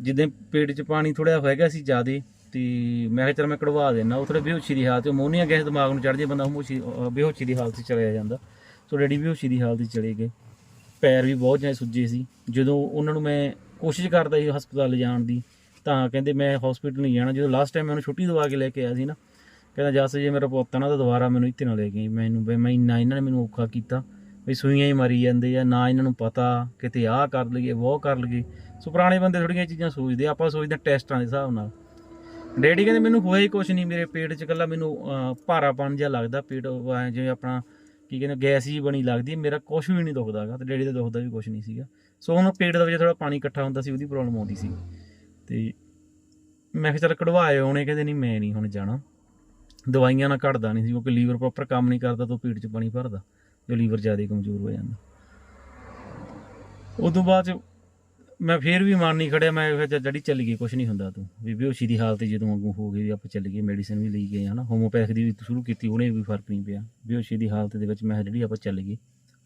ਜਿੱਦਾਂ ਪੇਟ 'ਚ ਪਾਣੀ ਥੋੜਾ ਹੋਏਗਾ ਸੀ ਜ਼ਿਆਦੇ, ਤੇ ਮੈਂ ਕਿਹਾ ਚਲ ਮੈਂ ਕਢਵਾ ਦੇਣਾ ਉਹ ਥੋੜਾ ਬੇਹੋਸ਼ੀ ਦੀ ਹਾਲਤ 'ਚ, ਅਮੋਨੀਆ ਗੈਸ ਦਿਮਾਗ ਨੂੰ ਚੜ ਜੇ ਬੰਦਾ ਹੋਸ਼ੀ ਬੇਹੋਸ਼ੀ ਦੀ ਹਾਲਤ 'ਚ ਚਲਿਆ ਜਾਂਦਾ। ਸੋ ਡੈਡੀ ਬੇਹੋਸ਼ੀ ਦੀ ਹਾਲਤ 'ਚ ਚਲੇ ਗਏ। ਪੈਰ ਵੀ ਬਹੁਤ ਜ਼ਿਆਦਾ ਸੁੱਜੇ ਸੀ। ਜਦੋਂ ਉਹਨਾਂ ਨੂੰ ਮੈਂ ਕੋਸ਼ਿਸ਼ ਕਰਦਾ ਸੀ ਹਸਪਤਾਲ ਲਿਜਾਣ ਦੀ, ਤਾਂ ਕਹਿੰਦੇ ਮੈਂ ਹਸਪੀਟਲ ਨਹੀਂ ਜਾਣਾ। ਜਦੋਂ ਲਾਸਟ ਟਾਈਮ ਮੈਂ ਉਹਨੂੰ ਛੁੱਟੀ ਦਵਾ ਕੇ ਲੈ ਕੇ ਆਇਆ ਸੀ ਨਾ, ਕਹਿੰਦਾ, ਜੱਸ ਜੇ, ਮੇਰਾ ਪੁੱਤ ਨਾ, ਤਾਂ ਦੁਬਾਰਾ ਮੈਨੂੰ ਇੱਥੇ ਨਾ ਲੈ ਗਈ ਆਈ। ਮੈਨੂੰ ਬਈ ਮੈਂ ਇੰਨਾ, ਇਹਨਾਂ ਨੇ ਮੈਨੂੰ ਔਖਾ ਕੀਤਾ। ਵੀ ਸੂਈਆਂ ਹੀ ਮਾਰੀ ਜਾਂਦੇ ਆ, ਨਾ ਇਹਨਾਂ ਨੂੰ ਪਤਾ, ਕਿਤੇ ਆਹ ਕਰ ਲਈਏ ਉਹ ਕਰ ਲਈਏ। ਸੋ ਪੁਰਾਣੇ ਬੰਦੇ ਥੋੜੀਆਂ ਚੀਜ਼ਾਂ ਸੋਚਦੇ ਆਪਾਂ ਸੋਚਦੇ ਹਾਂ ਟੈਸਟਾਂ ਦੇ ਹਿਸਾਬ ਨਾਲ। ਡੈਡੀ ਕਹਿੰਦੇ ਮੈਨੂੰ ਹੋਇਆ ਹੀ ਕੁਛ ਨਹੀਂ ਮੇਰੇ ਪੇਟ 'ਚ ਇਕੱਲਾ ਮੈਨੂੰ ਅਹ, ਭਾਰਾਪਣ ਜਿਹਾ ਲੱਗਦਾ ਪੇਟ ਜਿਵੇਂ ਆਪਣਾ ਕੀ ਕਹਿੰਦੇ ਗੈਸ ਜੀ ਬਣੀ ਲੱਗਦੀ ਹੈ, ਮੇਰਾ ਕੁਛ ਵੀ ਨਹੀਂ ਦੁਖਦਾਗਾ ਤੇ ਡੈਡੀ ਦਾ ਦੁਖਦਾ ਵੀ ਕੁਛ ਨਹੀਂ ਸੀਗਾ। ਸੋ ਉਹਨੂੰ ਪੇਟ ਦਾ ਵਿੱਚ ਥੋੜਾ ਪਾਣੀ ਇਕੱਠਾ ਹੁੰਦਾ ਸੀ ਉਹਦੀ ਪ੍ਰੋਬਲਮ ਆਉਂਦੀ ਸੀ। ਤੇ ਮੈਂ ਕਿਹਾ ਚੱਲ ਕਢਵਾਏ ਉਹਨੇ ਕਹਿੰਦੇ ਨਹੀਂ ਮੈਂ ਨਹੀਂ ਹੁਣ ਜਾਣਾ। ਦਵਾਈਆਂ ਨਾਲ ਘਟਦਾ ਨਹੀਂ ਸੀ ਕਿਉਂਕਿ ਲੀਵਰ ਪ੍ਰੋਪਰ ਕੰਮ ਨਹੀਂ ਕਰਦਾ ਤਾਂ ਪੇਟ 'ਚ ਪਾਣੀ ਭਰਦਾ ਜੋ ਲੀਵਰ ਜ਼ਿਆਦਾ ਕਮਜ਼ੋਰ ਹੋ ਜਾਂਦਾ। ਉਦੋਂ ਬਾਅਦ 'ਚ ਮੈਂ ਫੇਰ ਵੀ ਮਨ ਨਹੀਂ ਖੜਿਆ ਮੈਂ ਕਿਹਾ ਚੱਲ ਜੜੀ ਚੱਲ ਗਈ ਕੁਝ ਨਹੀਂ ਹੁੰਦਾ ਤੂੰ। ਵੀ ਬੇਹੋਸ਼ੀ ਦੀ ਹਾਲਤ ਜਦੋਂ ਅੱਗੋਂ ਹੋ ਗਈ ਵੀ ਆਪਾਂ ਚੱਲ ਗਏ ਮੈਡੀਸਿਨ ਵੀ ਲਈ ਗਏ ਹਨਾ। ਹੋਮੋਪੈਥੀ ਦੀ ਵੀ ਸ਼ੁਰੂ ਕੀਤੀ ਉਹਨੇ ਵੀ ਫ਼ਰਕ ਨਹੀਂ ਪਿਆ। ਬੇਹੋਸ਼ੀ ਦੀ ਹਾਲਤ ਦੇ ਵਿੱਚ ਮੈਂ ਜਿਹੜੀ ਆਪਾਂ ਚੱਲ ਗਏ।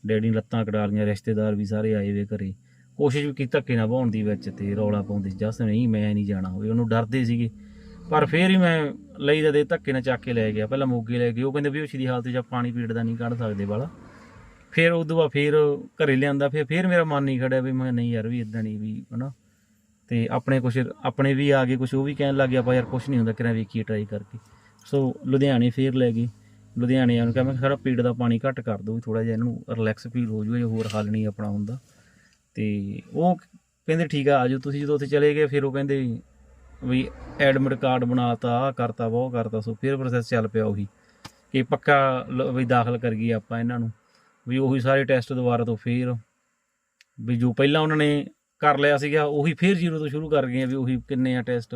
ਡੈਡੀ ਨੇ ਲੱਤਾਂ ਕਢਾ ਲਈਆਂ ਰਿਸ਼ਤੇਦਾਰ ਵੀ ਸਾਰੇ ਆਏ ਵੇ ਘਰੇ। ਕੋਸ਼ਿਸ਼ ਵੀ ਕੀਤੀ ਧੱਕੇ ਨਾ ਪਾਉਣ ਦੀ ਵਿੱਚ ਤੇ ਰੌਲਾ ਪਾਉਂਦੇ ਸੀ, ਜਸ ਨਹੀਂ ਮੈਂ ਨਹੀਂ ਜਾਣਾ ਹੋਵੇ। ਉਹਨੂੰ ਡਰਦੇ ਸੀਗੇ। ਪਰ ਫੇਰ ਹੀ ਮੈਂ ਲਈ ਦਾ ਦੇ ਧੱਕੇ ਨਾਲ ਚੱਕ ਕੇ ਲੈ ਗਿਆ। ਪਹਿਲਾਂ ਮੋਗੇ ਲੈ ਗਏ। ਉਹ ਕਹਿੰਦੇ ਬੇਹੋਸ਼ੀ ਦੀ ਹਾਲਤ 'ਚ ਪਾਣੀ ਪੀੜ ਦਾ ਨਹੀਂ ਕੱਢ ਸਕਦੇ ਵਾਲਾ। ਫਿਰ ਉਦੋਂ ਬਾਅਦ ਫਿਰ ਘਰੇ ਲਿਆਂਦਾ, ਫਿਰ ਫਿਰ ਮੇਰਾ ਮਨ ਨਹੀਂ ਖੜਿਆ ਵੀ ਮੈਂ ਨਹੀਂ ਯਾਰ ਵੀ ਇਦਾਂ ਨਹੀਂ, ਵੀ ਹਨਾ। ਤੇ ਆਪਣੇ ਕੁਛ ਆਪਣੇ ਵੀ ਆ ਗਏ ਕੁਛ, ਉਹ ਵੀ ਕਹਿਣ ਲੱਗ ਗਿਆ, ਆਪਾਂ ਯਾਰ ਕੁਛ ਨਹੀਂ ਹੁੰਦਾ ਕਿਰਾਂ ਵੇਖੀਏ ਟਰਾਈ ਕਰਕੇ। ਸੋ ਲੁਧਿਆਣੇ ਫਿਰ ਲੈ ਗਏ। ਲੁਧਿਆਣੇ ਆਉਣ ਨੂੰ ਕਿਹਾ, ਮੈਂ ਸਾਰਾ ਪੀੜ ਦਾ ਪਾਣੀ ਘੱਟ ਕਰ ਦੋ ਵੀ ਥੋੜਾ ਜਿਹਾ ਇਹਨੂੰ ਰਿਲੈਕਸ ਫੀਲ ਹੋ ਜੂਗਾ ਜੇ ਹੋਰ ਹੱਲ ਨਹੀਂ ਆਪਣਾ ਹੁੰਦਾ। ਤੇ ਉਹ ਕਹਿੰਦੇ, ਠੀਕ ਆ ਆਜੋ ਤੁਸੀਂ ਜਦੋਂ ਉੱਥੇ ਚਲੇ ਗਏ, ਫਿਰ ਉਹ ਕਹਿੰਦੇ ਵੀ ਐਡਮਿਟ ਕਾਰਡ ਬਣਾਤਾ ਆ ਕਰਤਾ ਉਹ ਕਰਤਾ। ਸੋ ਫਿਰ ਪ੍ਰੋਸੈਸ ਚੱਲ ਪਿਆ ਉਹੀ ਕਿ ਪੱਕਾ ਲ- ਵੀ ਦਾਖਲ ਕਰ ਗਈ ਆਪਾਂ ਇਹਨਾਂ ਨੂੰ। ਵੀ ਉਹੀ ਸਾਰੇ ਟੈਸਟ ਦੁਬਾਰਾ ਤੋਂ ਫੇਰ ਵੀ ਜੋ ਪਹਿਲਾਂ ਉਹਨਾਂ ਨੇ ਕਰ ਲਿਆ ਸੀਗਾ, ਉਹੀ ਫੇਰ ਜ਼ੀਰੋ ਤੋਂ ਸ਼ੁਰੂ ਕਰ ਗਏ ਵੀ ਉਹੀ ਕਿੰਨੇ ਆ ਟੈਸਟ।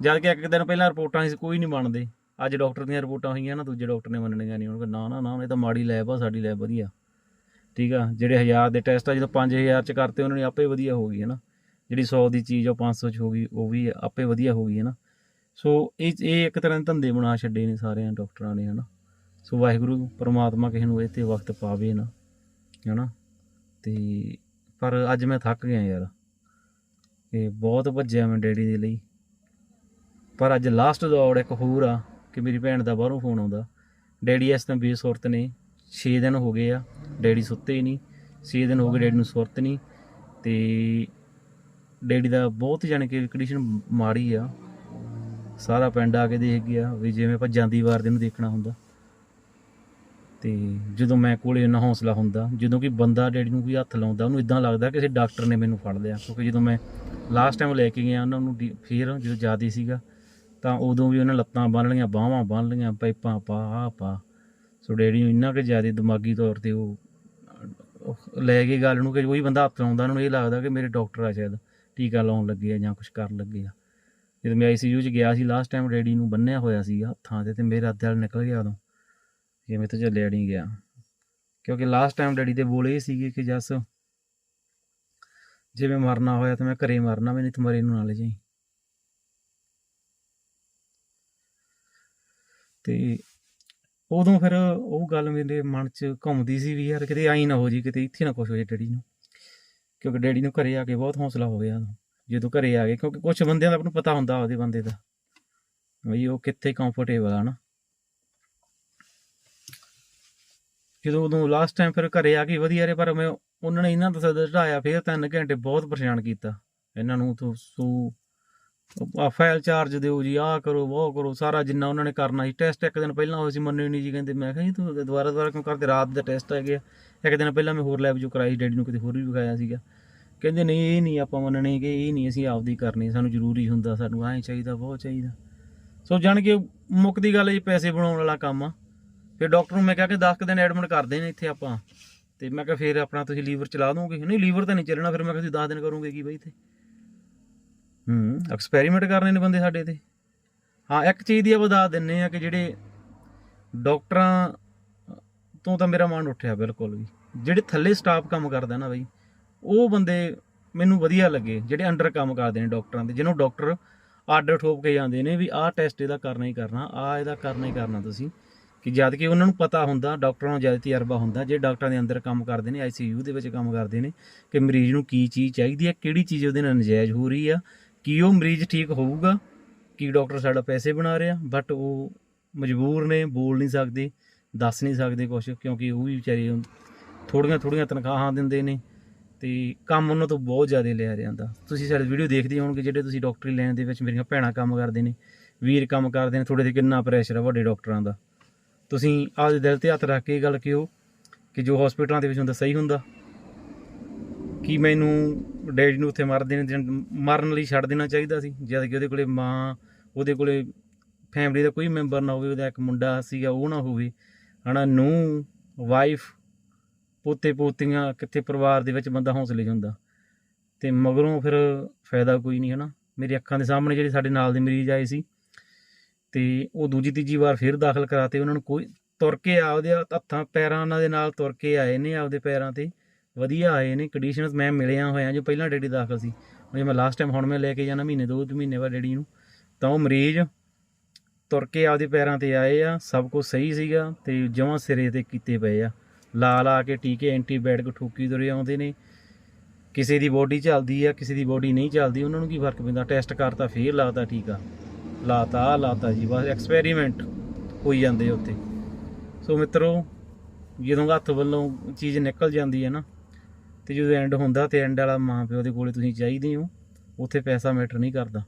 ਜਦ ਕਿ ਇੱਕ ਦਿਨ ਪਹਿਲਾਂ ਰਿਪੋਰਟਾਂ ਸੀ, ਕੋਈ ਨਹੀਂ ਮੰਨਦੇ ਅੱਜ ਡਾਕਟਰ ਦੀਆਂ ਰਿਪੋਰਟਾਂ ਹੋਈਆਂ ਨਾ, ਦੂਜੇ ਡਾਕਟਰ ਨੇ ਮੰਨਣੀਆਂ ਨਹੀਂ, ਉਹਨਾਂ ਨਾ ਨਾ ਨਾ, ਇਹ ਤਾਂ ਮਾੜੀ ਲੈਬ ਆ, ਸਾਡੀ ਲੈਬ ਵਧੀਆ। ਠੀਕ ਆ, ਜਿਹੜੇ 1000 ਦੇ ਟੈਸਟ ਆ, ਜਦੋਂ 5000 ਚ ਕਰਤੇ, ਉਹਨਾਂ ਨੇ ਆਪੇ ਵਧੀਆ ਹੋ ਗਈ ਹੈ ਨਾ ਜਿਹੜੀ 100 ਦੀ ਚੀਜ਼ ਉਹ 500 ਚ ਹੋ ਗਈ, ਉਹ ਵੀ ਆਪੇ ਵਧੀਆ ਹੋ ਗਈ ਹੈ ਨਾ ਸੋ ਇਹ ਇਹ ਇੱਕ ਤਰ੍ਹਾਂ ਦੇ ਧੰਦੇ ਬਣਾ ਛੱਡੇ ਨੇ ਸਾਰਿਆਂ ਡਾਕਟਰਾਂ ਨੇ, ਹਨਾ। ਸੋ ਵਾਹਿਗੁਰੂ ਪਰਮਾਤਮਾ ਕਿਸੇ ਨੂੰ ਇਹ ਤੇ ਵਕਤ ਪਾਵੇ ਨਾ, ਹਨਾ? ਤੇ ਪਰ ਅੱਜ ਮੈਂ ਥੱਕ ਗਿਆ ਯਾਰ। ਇਹ ਬਹੁਤ ਭੱਜਿਆ ਮੈਂ ਡੈਡੀ ਦੇ ਲਈ। ਪਰ ਅੱਜ ਲਾਸਟ ਦੌੜ ਇੱਕ ਹੋਰ ਆ ਕਿ ਮੇਰੀ ਭੈਣ ਦਾ ਬਾਹਰੋਂ ਫੋਨ ਆਉਂਦਾ। ਡੈਡੀ ਇਸ ਤਾਂ ਬੇਸੁਰਤ ਨੇ। 6 ਦਿਨ ਹੋ ਗਏ ਆ, ਡੈਡੀ ਸੁੱਤੇ ਹੀ ਨਹੀਂ। 6 ਦਿਨ ਹੋ ਗਏ ਡੈਡੀ ਨੂੰ ਸੁਰਤ ਨਹੀਂ। ਤੇ ਡੈਡੀ ਦਾ ਬਹੁਤ ਜਾਣ ਕੇ ਕੰਡੀਸ਼ਨ ਮਾੜੀ ਆ। ਸਾਰਾ ਪਿੰਡ ਆ ਕੇ ਦੇਖ ਗਿਆ ਵੀ ਜਿਵੇਂ ਆਪਾਂ ਜਾਂਦੀ ਵਾਰ ਦੇ ਨੂੰ ਦੇਖਣਾ ਹੁੰਦਾ। ਤੇ ਜਦੋਂ ਮੈਂ ਕੋਲੇ ਇੰਨਾ ਹੌਸਲਾ ਹੁੰਦਾ, ਜਦੋਂ ਕਿ ਬੰਦਾ ਡੈਡੀ ਨੂੰ ਕੋਈ ਹੱਥ ਲਾਉਂਦਾ, ਉਹਨੂੰ ਇਦਾਂ ਲੱਗਦਾ ਕਿ ਕਿਸੇ ਡਾਕਟਰ ਨੇ ਮੈਨੂੰ ਫੜ ਲਿਆ। ਕਿਉਂਕਿ ਜਦੋਂ ਮੈਂ ਲਾਸਟ ਟਾਈਮ ਲੈ ਕੇ ਗਿਆ, ਉਹਨਾਂ ਨੂੰ ਡੀ- ਫਿਰ ਜਦੋਂ ਜ਼ਿਆਦਾ ਸੀਗਾ, ਤਾਂ ਉਦੋਂ ਵੀ ਉਹਨਾਂ ਲੱਤਾਂ ਬੰਨ ਲਈਆਂ, ਬਾਹਾਂ ਬੰਨ ਲਈਆਂ, ਪਾਈਪਾਂ ਪਾ ਆਹ ਪਾ। ਸੋ ਡੈਡੀ ਨੂੰ ਇੰਨਾ ਕਿ ਜ਼ਿਆਦਾ ਦਿਮਾਗੀ ਤੌਰ ਤੇ ਉਹ ਉਹ ਲੈ ਕੇ ਗੱਲ ਨੂੰ ਕਿ ਉਹੀ ਬੰਦਾ ਹੱਥ ਲਾਉਂਦਾ, ਉਹਨਾਂ ਨੂੰ ਇਹ ਲੱਗਦਾ ਕਿ ਮੇਰੇ ਡਾਕਟਰ ਆ ਸ਼ਾਇਦ, ਟੀਕਾ ਲਾਉਣ ਲੱਗੇ ਆ ਜਾਂ ਕੁਝ ਕਰਨ ਲੱਗੇ ਆ। ਜਦੋਂ ਮੈਂ ਆਈਸੀਯੂ 'ਚ ਗਿਆ ਸੀ ਲਾਸਟ ਟਾਈਮ ਡੈਡੀ ਨੂੰ ਬੰਨਿਆ ਹੋਇਆ ਸੀਗਾ ਹੱਥਾਂ ਤੇ ਤੇ ਮੇਰਾ ਦਿਲ ਨਿਕਲ ਗਿਆ ਉਦੋਂ। ਜਿਵੇਂ ਤੋਂ ਚੱਲਿਆ ਨਹੀਂ ਗਿਆ। ਕਿਉਂਕਿ ਲਾਸਟ ਟਾਈਮ ਡੈਡੀ ਦੇ ਬੋਲ ਇਹ ਸੀਗੇ ਕਿ ਜਸ, ਜੇ ਮੈਂ ਮਰਨਾ ਹੋਇਆ ਤਾਂ ਮੈਂ ਘਰੇ ਮਰਨਾ ਮੈਂ ਨਹੀਂ ਤੁਮਾਰੇ ਨੂੰ ਨਾਲ ਜਾਈ। ਤੇ ਉਦੋਂ ਫਿਰ ਉਹ ਗੱਲ ਮੇਰੇ ਮਨ 'ਚ ਘੁੰਮਦੀ ਸੀ ਵੀ ਯਾਰ ਕਿਤੇ ਆਈ ਨਾ ਹੋ ਜੀ ਕਿਤੇ ਇੱਥੇ ਨਾ ਕੁਝ ਹੋ ਜੇ ਡੈਡੀ ਨੂੰ। ਕਿਉਂਕਿ ਡੈਡੀ ਨੂੰ ਘਰੇ ਆ ਕੇ ਬਹੁਤ ਹੌਸਲਾ ਹੋ ਗਿਆ ਜਦੋਂ ਘਰੇ ਆ ਗਏ। ਕਿਉਂਕਿ ਕੁਝ ਬੰਦਿਆਂ ਦਾ ਆਪ ਨੂੰ ਪਤਾ ਹੁੰਦਾ ਉਹਦੇ ਬੰਦੇ ਦਾ। ਵੀ ਉਹ ਕਿੱਥੇ ਕੰਫਰਟੇਬਲ ਆ ਨਾ। ਜਦੋਂ ਉਦੋਂ ਲਾਸਟ ਟਾਈਮ ਫਿਰ ਘਰੇ ਆ ਕੇ ਵਧੀਆ ਰਹੇ ਪਰ ਮੈਂ ਉਹਨਾਂ ਨੇ ਇਹਨਾਂ ਦਾ ਸਦਰ ਚੜਾਇਆ ਫਿਰ ਤਿੰਨ ਘੰਟੇ ਬਹੁਤ ਪਰੇਸ਼ਾਨ ਕੀਤਾ। ਇਹਨਾਂ ਨੂੰ ਤੋਂ ਸੂ, ਆ ਫਾਈਲ ਚਾਰਜ ਦਿਓ ਜੀ, ਆਹ ਕਰੋ, ਉਹ ਕਰੋ, ਸਾਰਾ ਜਿੰਨਾ ਉਹਨਾਂ ਨੇ ਕਰਨਾ ਸੀ। ਟੈਸਟ ਇੱਕ ਦਿਨ ਪਹਿਲਾਂ ਹੋਏ ਸੀ ਮੰਨੇ ਨਹੀਂ ਜੀ, ਕਹਿੰਦੇ, ਮੈਂ ਕਿਹਾ ਜੀ, ਤੂੰ ਦੁਬਾਰਾ ਦੁਬਾਰਾ ਕਿਉਂ ਕਰਦੇ? ਰਾਤ ਦਾ ਟੈਸਟ ਹੈਗੇ ਆ ਇੱਕ ਦਿਨ ਪਹਿਲਾਂ ਮੈਂ ਹੋਰ ਲੈਬ 'ਚੋਂ ਕਰਾਈ ਡੈਡੀ ਨੂੰ ਕਿਤੇ ਹੋਰ ਵੀ ਵਿਖਾਇਆ ਸੀਗਾ। ਕਹਿੰਦੇ, ਨਹੀਂ, ਇਹ ਨਹੀਂ ਆਪਾਂ ਮੰਨਣੇ ਕਿ ਇਹ ਨਹੀਂ ਅਸੀਂ ਆਪਦੀ ਕਰਨੀ, ਸਾਨੂੰ ਜ਼ਰੂਰੀ ਹੁੰਦਾ, ਸਾਨੂੰ ਐਂ ਚਾਹੀਦਾ ਬਹੁਤ ਚਾਹੀਦਾ। ਸੋ ਜਾਣ ਕੇ ਮੁੱਕਦੀ ਗੱਲ ਜੀ, ਪੈਸੇ ਬਣਾਉਣ ਵਾਲਾ ਕੰਮ ਆ। ਫਿਰ ਡਾਕਟਰ ਨੂੰ ਮੈਂ ਕਿਹਾ ਕਿ 10 ਕੁ ਦਿਨ ਐਡਮਿਟ ਕਰਦੇ ਨੇ ਇੱਥੇ ਆਪਾਂ। ਤੇ ਮੈਂ ਕਿਹਾ ਫਿਰ ਆਪਣਾ ਤੁਸੀਂ ਲੀਵਰ ਚਲਾ ਦੋਗੇ? ਨਹੀਂ, ਲੀਵਰ ਤਾਂ ਨਹੀਂ ਚੱਲਣਾ, ਫਿਰ ਮੈਂ ਕਿਹਾ ਤੁਸੀਂ 10 ਦਿਨ ਕਰੋਗੇ ਕੀ ਬਈ ਇੱਥੇ? ਹੂੰ ਐਕਸਪੈਰੀਮੈਂਟ ਕਰਨੇ ਨੇ ਬੰਦੇ ਸਾਡੇ ਤੇ ਹਾਂ, ਇੱਕ ਚੀਜ਼ ਦੀ ਆਪਾਂ ਦੱਸ ਦਿੰਨੇ ਆ ਕਿ ਜਿਹੜੇ ਡਾਕਟਰਾਂ ਤੋਂ ਤਾਂ ਮੇਰਾ ਮਨ ਉੱਠਿਆ ਬਿਲਕੁਲ ਵੀ। ਜਿਹੜੇ ਥੱਲੇ ਸਟਾਫ ਕੰਮ ਕਰਦਾ ਨਾ ਬਈ, ਉਹ ਬੰਦੇ ਮੈਨੂੰ ਵਧੀਆ ਲੱਗੇ, ਜਿਹੜੇ ਅੰਡਰ ਕੰਮ ਕਰਦੇ ਨੇ ਡਾਕਟਰਾਂ ਦੇ, ਜਿਹਨੂੰ ਡਾਕਟਰ ਆਰਡਰ ਠੋਪ ਕੇ ਜਾਂਦੇ ਨੇ ਵੀ ਆਹ ਟੈਸਟ ਇਹਦਾ ਕਰਨਾ ਹੀ ਕਰਨਾ, ਆਹ ਇਹਦਾ ਕਰਨਾ ਹੀ ਕਰਨਾ ਤੁਸੀਂ। ਕਿ ਜਦ ਕਿ ਉਹਨਾਂ ਨੂੰ ਪਤਾ ਹੁੰਦਾ, ਡਾਕਟਰਾਂ ਨੂੰ ਜ਼ਿਆਦਾ ਤਜਰਬਾ ਹੁੰਦਾ, ਜੇ ਡਾਕਟਰਾਂ ਦੇ ਅੰਦਰ ਕੰਮ ਕਰਦੇ ਨੇ ਆਈਸੀਯੂ ਦੇ ਵਿੱਚ ਕੰਮ ਕਰਦੇ ਨੇ, ਕਿ ਮਰੀਜ਼ ਨੂੰ ਕੀ ਚੀਜ਼ ਚਾਹੀਦੀ ਹੈ, ਕਿਹੜੀ ਚੀਜ਼ ਉਹਦੇ ਨਾਲ ਨਜਾਇਜ਼ ਹੋ ਰਹੀ ਆ, ਕੀ ਉਹ ਮਰੀਜ਼ ਠੀਕ ਹੋਊਗਾ, ਕੀ ਡਾਕਟਰ ਸਾਡਾ ਪੈਸੇ ਬਣਾ ਰਿਹਾ ਬਟ ਉਹ ਮਜਬੂਰ ਨੇ, ਬੋਲ ਨਹੀਂ ਸਕਦੇ, ਦੱਸ ਨਹੀਂ ਸਕਦੇ ਕੁਝ ਕਿਉਂਕਿ ਉਹ ਵੀ ਵਿਚਾਰੇ ਥੋੜੀਆਂ ਥੋੜੀਆਂ ਤਨਖਾਹਾਂ ਦਿੰਦੇ ਨੇ, ਤੇ ਕੰਮ ਉਹਨਾਂ ਤੋਂ ਬਹੁਤ ਜ਼ਿਆਦਾ ਲਿਆ ਜਾਂਦਾ। ਤੁਸੀਂ ਸਾਡੇ ਵੀਡੀਓ ਦੇਖਦੇ ਹੋਣਗੇ ਜਿਹੜੇ ਤੁਸੀਂ ਡਾਕਟਰੀ ਲਾਈਨ ਦੇ ਵਿੱਚ ਮੇਰੀਆਂ ਭੈਣਾਂ ਕੰਮ ਕਰਦੇ ਨੇ, ਵੀਰ ਕੰਮ ਕਰਦੇ ਨੇ ਤੁਹਾਡੇ ਤੇ ਕਿੰਨਾ ਪ੍ਰੈਸ਼ਰ ਆ ਵੱਡੇ ਡਾਕਟਰਾਂ ਦਾ। ਤੁਸੀਂ ਆਪਦੇ ਦਿਲ ਤੇ ਹੱਥ ਰੱਖ ਕੇ ਇਹ ਗੱਲ ਕਿਹੋ ਕਿ ਜੋ ਹਸਪੀਟਲਾਂ ਦੇ ਵਿੱਚ ਹੁੰਦਾ ਸਹੀ ਹੁੰਦਾ? ਕੀ ਮੈਨੂੰ ਡੈਡੀ ਨੂੰ ਉੱਥੇ ਮਾਰ ਦੇਣ ਮਰਨ ਲਈ ਛੱਡ ਦੇਣਾ ਚਾਹੀਦਾ ਸੀ? ਜਦ ਕਿ ਉਹਦੇ ਕੋਲੇ ਮਾਂ, ਉਹਦੇ ਕੋਲੇ ਫੈਮਿਲੀ ਦਾ ਕੋਈ ਮੈਂਬਰ ਨਾ ਹੋਵੇ, ਉਹਦਾ ਇੱਕ ਮੁੰਡਾ ਸੀਗਾ, ਉਹ ਨਾ ਹੋਵੇ। ਹਨਾ ਨੂੰ ਵਾਈਫ ਪੋਤੇ ਪੋਤੀਆਂ, ਕਿੱਥੇ ਪਰਿਵਾਰ ਦੇ ਵਿੱਚ ਬੰਦਾ ਹੌਸਲੇ 'ਚ ਹੁੰਦਾ। ਤੇ ਮਗਰੋਂ ਫਿਰ ਫਾਇਦਾ ਕੋਈ ਨਹੀਂ, ਹਨਾ? ਮੇਰੀ ਅੱਖਾਂ ਦੇ ਸਾਹਮਣੇ ਜਿਹੜੇ ਸਾਡੇ ਨਾਲ ਦੇ ਮਰੀਜ਼ ਆਏ ਸੀ ਤੇ ਉਹ ਦੂਜੀ ਤੀਜੀ ਵਾਰ ਫਿਰ ਦਾਖਲ ਕਰਾਤੇ, ਉਹਨਾਂ ਨੂੰ ਕੋਈ ਤੁਰ ਕੇ ਆਪਦੇ ਹੱਥਾਂ, ਪੈਰਾਂ ਉਹਨਾਂ ਦੇ ਨਾਲ ਤੁਰ ਕੇ ਆਏ ਨੇ ਆਪਦੇ ਪੈਰਾਂ ਤੇ। ਵਧੀਆ ਆਏ ਨੇ ਕੰਡੀਸ਼ਨਸ ਮੈਂ ਮਿਲਿਆ ਹੋਇਆ ਜੋ ਪਹਿਲਾਂ ਡੈਡੀ ਦਾਖਲ ਸੀ। ਉਹ ਮੈਂ ਲਾਸਟ ਟਾਈਮ ਹੁਣ ਮੈਂ ਲੈ ਕੇ ਜਾਣਾ, ਮਹੀਨੇ ਦੋ ਮਹੀਨੇ ਬਾਅਦ ਡੈਡੀ ਨੂੰ। ਤਾਂ ਉਹ ਮਰੀਜ਼ ਤੁਰ ਕੇ ਆਪਦੇ ਪੈਰਾਂ ਤੇ ਆਏ ਆ, ਸਭ ਕੁਝ ਸਹੀ ਸੀਗਾ ਤੇ ਜਮਾਂ ਸਿਰੇ ਤੇ ਕੀਤੇ ਪਏ ਆ। ਲਾ ਲਾ ਕੇ ਟੀਕੇ ਐਂਟੀਬਾਇਓਟਿਕ ਠੋਕੀ ਦੁਰੇ ਆਉਂਦੇ ਨੇ। ਕਿਸੇ ਦੀ ਬੋਡੀ ਚੱਲਦੀ ਆ, ਕਿਸੇ ਦੀ ਬੋਡੀ ਨਹੀਂ ਚੱਲਦੀ, ਉਹਨਾਂ ਨੂੰ ਕੀ ਫ਼ਰਕ ਪੈਂਦਾ? ਟੈਸਟ ਕਰਤਾ, ਫੇਰ ਲਾਤਾ ਟੀਕਾ ਲਾਤਾ, ਆਹ ਲਾਤਾ ਜੀ, ਬਸ ਐਕਸਪੈਰੀਮੈਂਟ ਹੋਈ ਜਾਂਦੇ ਆ ਉੱਥੇ। ਸੋ ਮਿੱਤਰੋ, ਜਦੋਂ ਹੱਥ ਵੱਲੋਂ ਚੀਜ਼ ਨਿਕਲ ਜਾਂਦੀ ਹੈ ਨਾ, ਤੇ ਜਦੋਂ ਐਂਡ ਹੁੰਦਾ ਤੇ ਐਂਡ ਵਾਲਾ ਮਾਂ ਪਿਓ ਦੇ ਕੋਲੇ ਤੁਸੀਂ ਚਾਹੀਦੇ ਹੋ, ਉੱਥੇ ਪੈਸਾ ਮੈਟਰ ਨਹੀਂ ਕਰਦਾ।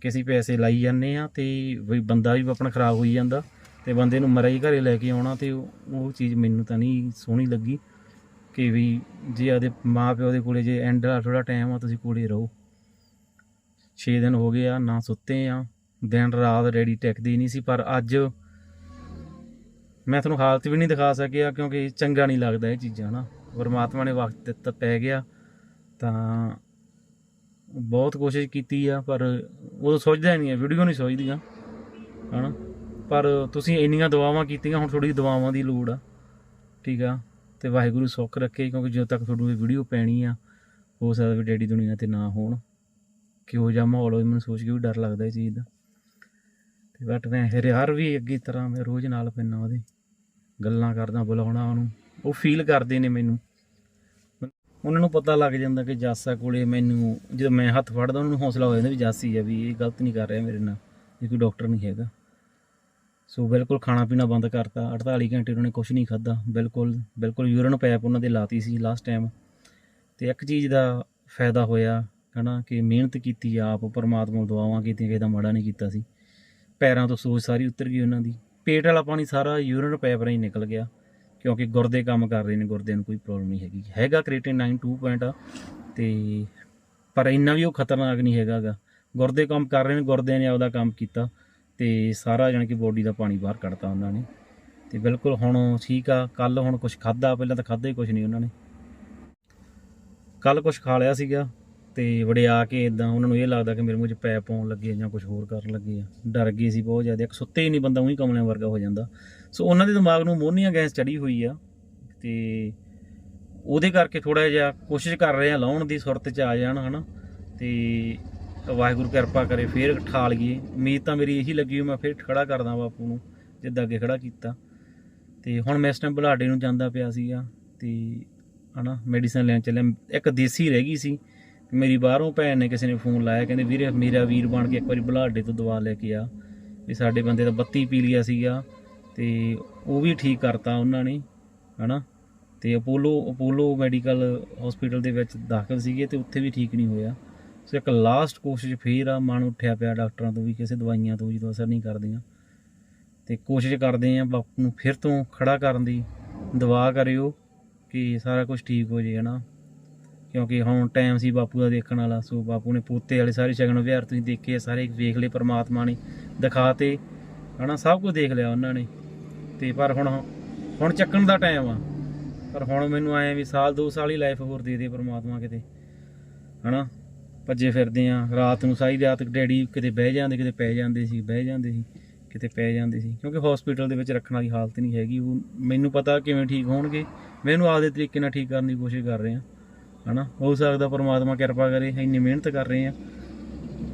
ਕਿ ਅਸੀਂ ਪੈਸੇ ਲਾਈ ਜਾਂਦੇ ਆ ਤੇ ਵੀ ਬੰਦਾ ਵੀ ਆਪਣਾ ਖਰਾਬ ਹੋਈ ਜਾਂਦਾ ਤੇ ਬੰਦੇ ਨੂੰ ਮਰਾ ਹੀ ਘਰੇ ਲੈ ਕੇ ਆਉਣਾ ਤੇ ਉਹ ਚੀਜ਼ ਮੈਨੂੰ ਤਾਂ ਨਹੀਂ ਸੋਹਣੀ ਲੱਗੀ ਕਿ ਵੀ ਜੇ ਆਦੇ ਮਾਂ ਪਿਓ ਦੇ ਕੋਲੇ ਜੇ ਐਂਡ ਵਾਲਾ ਥੋੜਾ ਟਾਈਮ ਆ, ਤੁਸੀਂ ਕੋਲੇ ਰਹੋ। 6 ਦਿਨ ਹੋ ਗਏ ਆ, ਨਾ ਸੁੱਤੇ ਆ ਦਿਨ ਰਾਤ ਰੈਡੀ ਟਿਕਦੀ ਨਹੀਂ ਸੀ, ਪਰ ਅੱਜ ਮੈਂ ਤੁਹਾਨੂੰ ਹਾਲਤ ਵੀ ਨਹੀਂ ਦਿਖਾ ਸਕਿਆ, ਕਿਉਂਕਿ ਚੰਗਾ ਨਹੀਂ ਲੱਗਦਾ ਇਹ ਚੀਜ਼ਾਂ ਨਾ ਪਰਮਾਤਮਾ ਨੇ ਵਕਤ ਦਿੱਤਾ ਪੈ ਗਿਆ, ਤਾਂ ਬਹੁਤ ਕੋਸ਼ਿਸ਼ ਕੀਤੀ ਆ, ਪਰ ਉਹ ਸੋਚਦਾ ਨਹੀਂ ਆ ਵੀਡੀਓ ਨਹੀਂ ਸੋਚਦੀਆਂ, ਹਨਾ। ਪਰ ਤੁਸੀਂ ਇੰਨੀਆਂ ਦੁਆਵਾਂ ਕੀਤੀਆਂ, ਹੁਣ ਥੋੜੀ ਦੁਆਵਾਂ ਦੀ ਲੋੜ ਆ, ਠੀਕ ਆ। ਤੇ ਵਾਹਿਗੁਰੂ ਸੁੱਖ ਰੱਖੇ, ਕਿਉਂਕਿ ਜਦੋਂ ਤੱਕ ਤੁਹਾਨੂੰ ਇਹ ਵੀਡੀਓ ਪੈਣੀ ਆ, ਹੋ ਸਕਦਾ ਵੀ ਡੈਡੀ ਦੁਨੀਆ ਤੇ ਨਾ ਹੋਣ। ਕਿਹੋ ਜਿਹਾ ਮਾਹੌਲ ਹੋਵੇ, ਮੈਨੂੰ ਸੋਚ ਕੇ ਵੀ ਡਰ ਲੱਗਦਾ ਇਹ ਚੀਜ਼ ਦਾ। ਬਟ ਮੈਂ ਹਰਿਆਰ ਵੀ ਅੱਗੇ ਤਰ੍ਹਾਂ ਮੈਂ ਰੋਜ਼ ਨਾਲ ਪੈਣਾ ਉਹਦੇ। ਗੱਲਾਂ ਕਰਦਾ, ਬੁਲਾਉਣਾ ਉਹਨੂੰ। ਉਹ ਫੀਲ ਕਰਦੇ ਨੇ ਮੈਨੂੰ। ਉਹਨਾਂ ਨੂੰ ਪਤਾ ਲੱਗ ਜਾਂਦਾ ਕਿ ਜਾਸਾ ਕੋਲੇ ਮੈਨੂੰ, ਜਦੋਂ ਮੈਂ ਹੱਥ ਫੜਦਾ, ਉਹਨਾਂ ਨੂੰ ਹੌਸਲਾ ਹੋ ਜਾਂਦਾ ਵੀ ਜਾਸੀ ਆ ਵੀ ਇਹ ਗਲਤ ਨਹੀਂ ਕਰ ਰਿਹਾ ਮੇਰੇ ਨਾਲ, ਇਹ ਕੋਈ ਡਾਕਟਰ ਨਹੀਂ ਹੈਗਾ। ਸੋ ਬਿਲਕੁਲ ਖਾਣਾ ਪੀਣਾ ਬੰਦ ਕਰਤਾ। 48 ਘੰਟੇ ਉਹਨਾਂ ਨੇ ਕੁਝ ਨਹੀਂ ਖਾਦਾ ਬਿਲਕੁਲ ਬਿਲਕੁਲ ਯੂਰਨ ਪੈਪ ਉਹਨਾਂ ਦੇ ਲਾਤੀ ਸੀ ਲਾਸਟ ਟਾਈਮ ਤੇ ਇੱਕ ਚੀਜ਼ ਦਾ ਫਾਇਦਾ ਹੋਇਆ, ਹਨਾ, ਕਿ ਮਿਹਨਤ ਕੀਤੀ ਆਪ, ਪਰਮਾਤਮਾ ਨੂੰ ਦੁਆਵਾਂ ਕੀਤੀਆਂ, ਕਿਸੇ ਦਾ ਮਾੜਾ ਨਹੀਂ ਕੀਤਾ ਸੀ। ਪੈਰਾਂ ਤੋਂ ਸੋਚ ਸਾਰੀ ਉਤਰ ਗਈ ਉਹਨਾਂ ਦੀ। ਪੇਟ ਵਾਲਾ ਪਾਣੀ ਸਾਰਾ ਯੂਰਨ ਪੈਪ ਰਾਹੀਂ ਨਿਕਲ ਗਿਆ, ਕਿਉਂਕਿ ਗੁਰਦੇ ਕੰਮ ਕਰ ਰਹੇ ਨੇ, ਗੁਰਦਿਆਂ ਨੂੰ ਕੋਈ ਪ੍ਰੋਬਲਮ ਨਹੀਂ ਹੈਗੀ। ਹੈਗਾ ਕ੍ਰੀਏਟਿਨ 9 2 ਪੁਆਇੰਟ ਆ, ਤੇ ਪਰ ਇੰਨਾ ਵੀ ਉਹ ਖਤਰਨਾਕ ਨਹੀਂ ਹੈਗਾਗਾ ਗੁਰਦੇ ਕੰਮ ਕਰ ਰਹੇ ਨੇ, ਗੁਰਦਿਆਂ ਨੇ ਆਪਦਾ ਕੰਮ ਕੀਤਾ, ਤੇ ਸਾਰਾ ਜਾਣੀ ਕਿ ਬੋਡੀ ਦਾ ਪਾਣੀ ਬਾਹਰ ਕੱਢਤਾ ਉਹਨਾਂ ਨੇ। ਤੇ ਬਿਲਕੁਲ ਹੁਣ ਠੀਕ ਆ ਕੱਲ ਹੁਣ ਕੁਝ ਖਾਦਾ ਪਹਿਲਾਂ ਤਾਂ ਖਾਦਾ ਹੀ ਕੁਝ ਨਹੀਂ ਉਹਨਾਂ ਨੇ। ਕੱਲ ਕੁਝ ਖਾ ਲਿਆ ਸੀਗਾ। ਤੇ ਵੜਿਆ ਕੇ ਇਦਾਂ ਉਹਨਾਂ ਨੂੰ ਇਹ ਲੱਗਦਾ ਕਿ ਮੇਰੇ ਮੂੰਹ 'ਚ ਪੈਪ ਪਾਉਣ ਲੱਗੇ ਆ ਜਾਂ ਕੁਝ ਹੋਰ ਕਰਨ ਲੱਗੇ ਆ। ਡਰ ਗਏ ਸੀ ਬਹੁਤ ਜ਼ਿਆਦਾ। ਇੱਕ ਸੁੱਤੇ ਹੀ ਨਹੀਂ ਬੰਦਾ, ਉਹੀ ਕਮਲਿਆਂ ਵਰਗਾ ਹੋ ਜਾਂਦਾ। ਸੋ ਉਹਨਾਂ ਦੇ ਦਿਮਾਗ ਨੂੰ ਮੋਨੀਆ ਗੈਸ ਚੜੀ ਹੋਈ ਆ ਤੇ ਉਹਦੇ ਕਰਕੇ ਥੋੜਾ ਜਿਹਾ ਕੋਸ਼ਿਸ਼ ਕਰ ਰਹੇ ਆ ਲਾਉਣ ਦੀ, ਸੁਰਤ 'ਚ ਆ ਜਾਣ, ਹਨਾ। ਤੇ ਵਾਹਿਗੁਰੂ ਕਿਰਪਾ ਕਰੇ, ਫੇਰ ਠਾ ਲਈਏ ਉਮੀਦ ਤਾਂ ਮੇਰੀ ਇਹੀ ਲੱਗੀ ਹੋਈ, ਮੈਂ ਫੇਰ ਖੜਾ ਕਰਦਾ ਬਾਪੂ ਨੂੰ, ਜਿੱਦਾਂ ਅੱਗੇ ਖੜਾ ਕੀਤਾ। ਤੇ ਹੁਣ ਮੈਂ ਇਸ ਟਾਈਮ ਬੁਲਾਡੇ ਨੂੰ ਜਾਂਦਾ ਪਿਆ ਸੀਗਾ ਤੇ, ਹਨਾ ਮੈਡੀਸਨ ਲੈਣ ਚੱਲਿਆ। ਇੱਕ ਦੇਸੀ ਰਹਿ ਗਈ ਸੀ। ਮੇਰੀ ਬਾਹਰੋਂ ਭੈਣ ਨੇ ਕਿਸੇ ਨੇ ਫੋਨ ਲਾਇਆ, ਕਹਿੰਦੇ ਵੀਰੇ ਮੇਰਾ ਵੀਰ ਬਣ ਕੇ ਇੱਕ ਵਾਰੀ ਬੁਲਾਡੇ ਤੋਂ ਦਵਾ ਲੈ ਕੇ ਆ। ਵੀ ਸਾਡੇ ਬੰਦੇ ਦਾ ਬੱਤੀ ਪੀ ਲਿਆ ਸੀਗਾ ਤੇ ਉਹ ਵੀ ਠੀਕ ਕਰਤਾ ਉਹਨਾਂ ਨੇ, ਹਨਾ? ਤੇ ਅਪੋਲੋ ਅਪੋਲੋ ਮੈਡੀਕਲ ਹਸਪੀਟਲ ਦੇ ਵਿੱਚ ਦਾਖਲ ਸੀਗੇ ਤੇ ਉੱਥੇ ਵੀ ਠੀਕ ਨਹੀਂ ਹੋਇਆ। ਸੋ ਇੱਕ ਲਾਸਟ ਕੋਸ਼ਿਸ਼ ਫੇਰ ਆ, ਮਨ ਉੱਠਿਆ ਪਿਆ ਡਾਕਟਰਾਂ ਤੋਂ ਵੀ ਕਿਸੇ ਦਵਾਈਆਂ ਤੋਂ ਜਦੋਂ ਅਸਰ ਨਹੀਂ ਕਰਦੀਆਂ। ਤੇ ਕੋਸ਼ਿਸ਼ ਕਰਦੇ ਆ ਬਾਪੂ ਨੂੰ ਫਿਰ ਤੋਂ ਖੜਾ ਕਰਨ ਦੀ ਦੁਆ ਕਰਿਓ ਕਿ ਸਾਰਾ ਕੁਝ ਠੀਕ ਹੋ ਜਾਏ ਹਨਾ? ਕਿਉਂਕਿ ਹੁਣ ਟਾਈਮ ਸੀ ਬਾਪੂ ਦਾ ਦੇਖਣ ਵਾਲਾ, ਸੋ ਬਾਪੂ ਨੇ ਪੋਤੇ ਵਾਲੇ ਸਾਰੇ ਸ਼ਗਨ ਵਿਹਾਰ ਤੁਸੀਂ ਦੇਖੇ ਸਾਰੇ ਵੇਖ ਲਏ ਪਰਮਾਤਮਾ ਨੇ ਦਿਖਾਤੇ, ਹਨਾ, ਸਭ ਕੁਝ ਦੇਖ ਲਿਆ ਉਹਨਾਂ ਨੇ। ਤੇ ਪਰ ਹੁਣ ਹੁਣ ਚੱਕਣ ਦਾ ਟਾਈਮ ਆ। ਪਰ ਹੁਣ ਮੈਨੂੰ ਆਇਆ ਵੀ ਸਾਲ, ਦੋ ਸਾਲ ਹੀ ਲਾਈਫ ਹੋਰ ਦੇ ਦੇ ਪਰਮਾਤਮਾ ਕਿਤੇ, ਹਨਾ। ਭੱਜੇ ਫਿਰਦੇ ਆ, ਰਾਤ ਨੂੰ ਸਾਰੀ ਰਾਤ ਡੈਡੀ ਕਿਤੇ ਬਹਿ ਜਾਂਦੇ, ਕਿਤੇ ਪੈ ਜਾਂਦੇ ਸੀ, ਬਹਿ ਜਾਂਦੇ ਸੀ, ਕਿਤੇ ਪੈ ਜਾਂਦੇ ਸੀ। ਕਿਉਂਕਿ ਹਸਪੀਟਲ ਦੇ ਵਿੱਚ ਰੱਖਣ ਵਾਲੀ ਹਾਲਤ ਨਹੀਂ ਹੈਗੀ, ਉਹ ਮੈਨੂੰ ਪਤਾ ਕਿਵੇਂ ਠੀਕ ਹੋਣਗੇ ਮੈਨੂੰ ਆਪਦੇ ਤਰੀਕੇ ਨਾਲ ਠੀਕ ਕਰਨ ਦੀ ਕੋਸ਼ਿਸ਼ ਕਰ ਰਹੇ। ਆ ਹਨਾ? ਹੋ ਸਕਦਾ ਪਰਮਾਤਮਾ ਕਿਰਪਾ ਕਰੇ, ਇੰਨੀ ਮਿਹਨਤ ਕਰ ਰਹੇ ਆ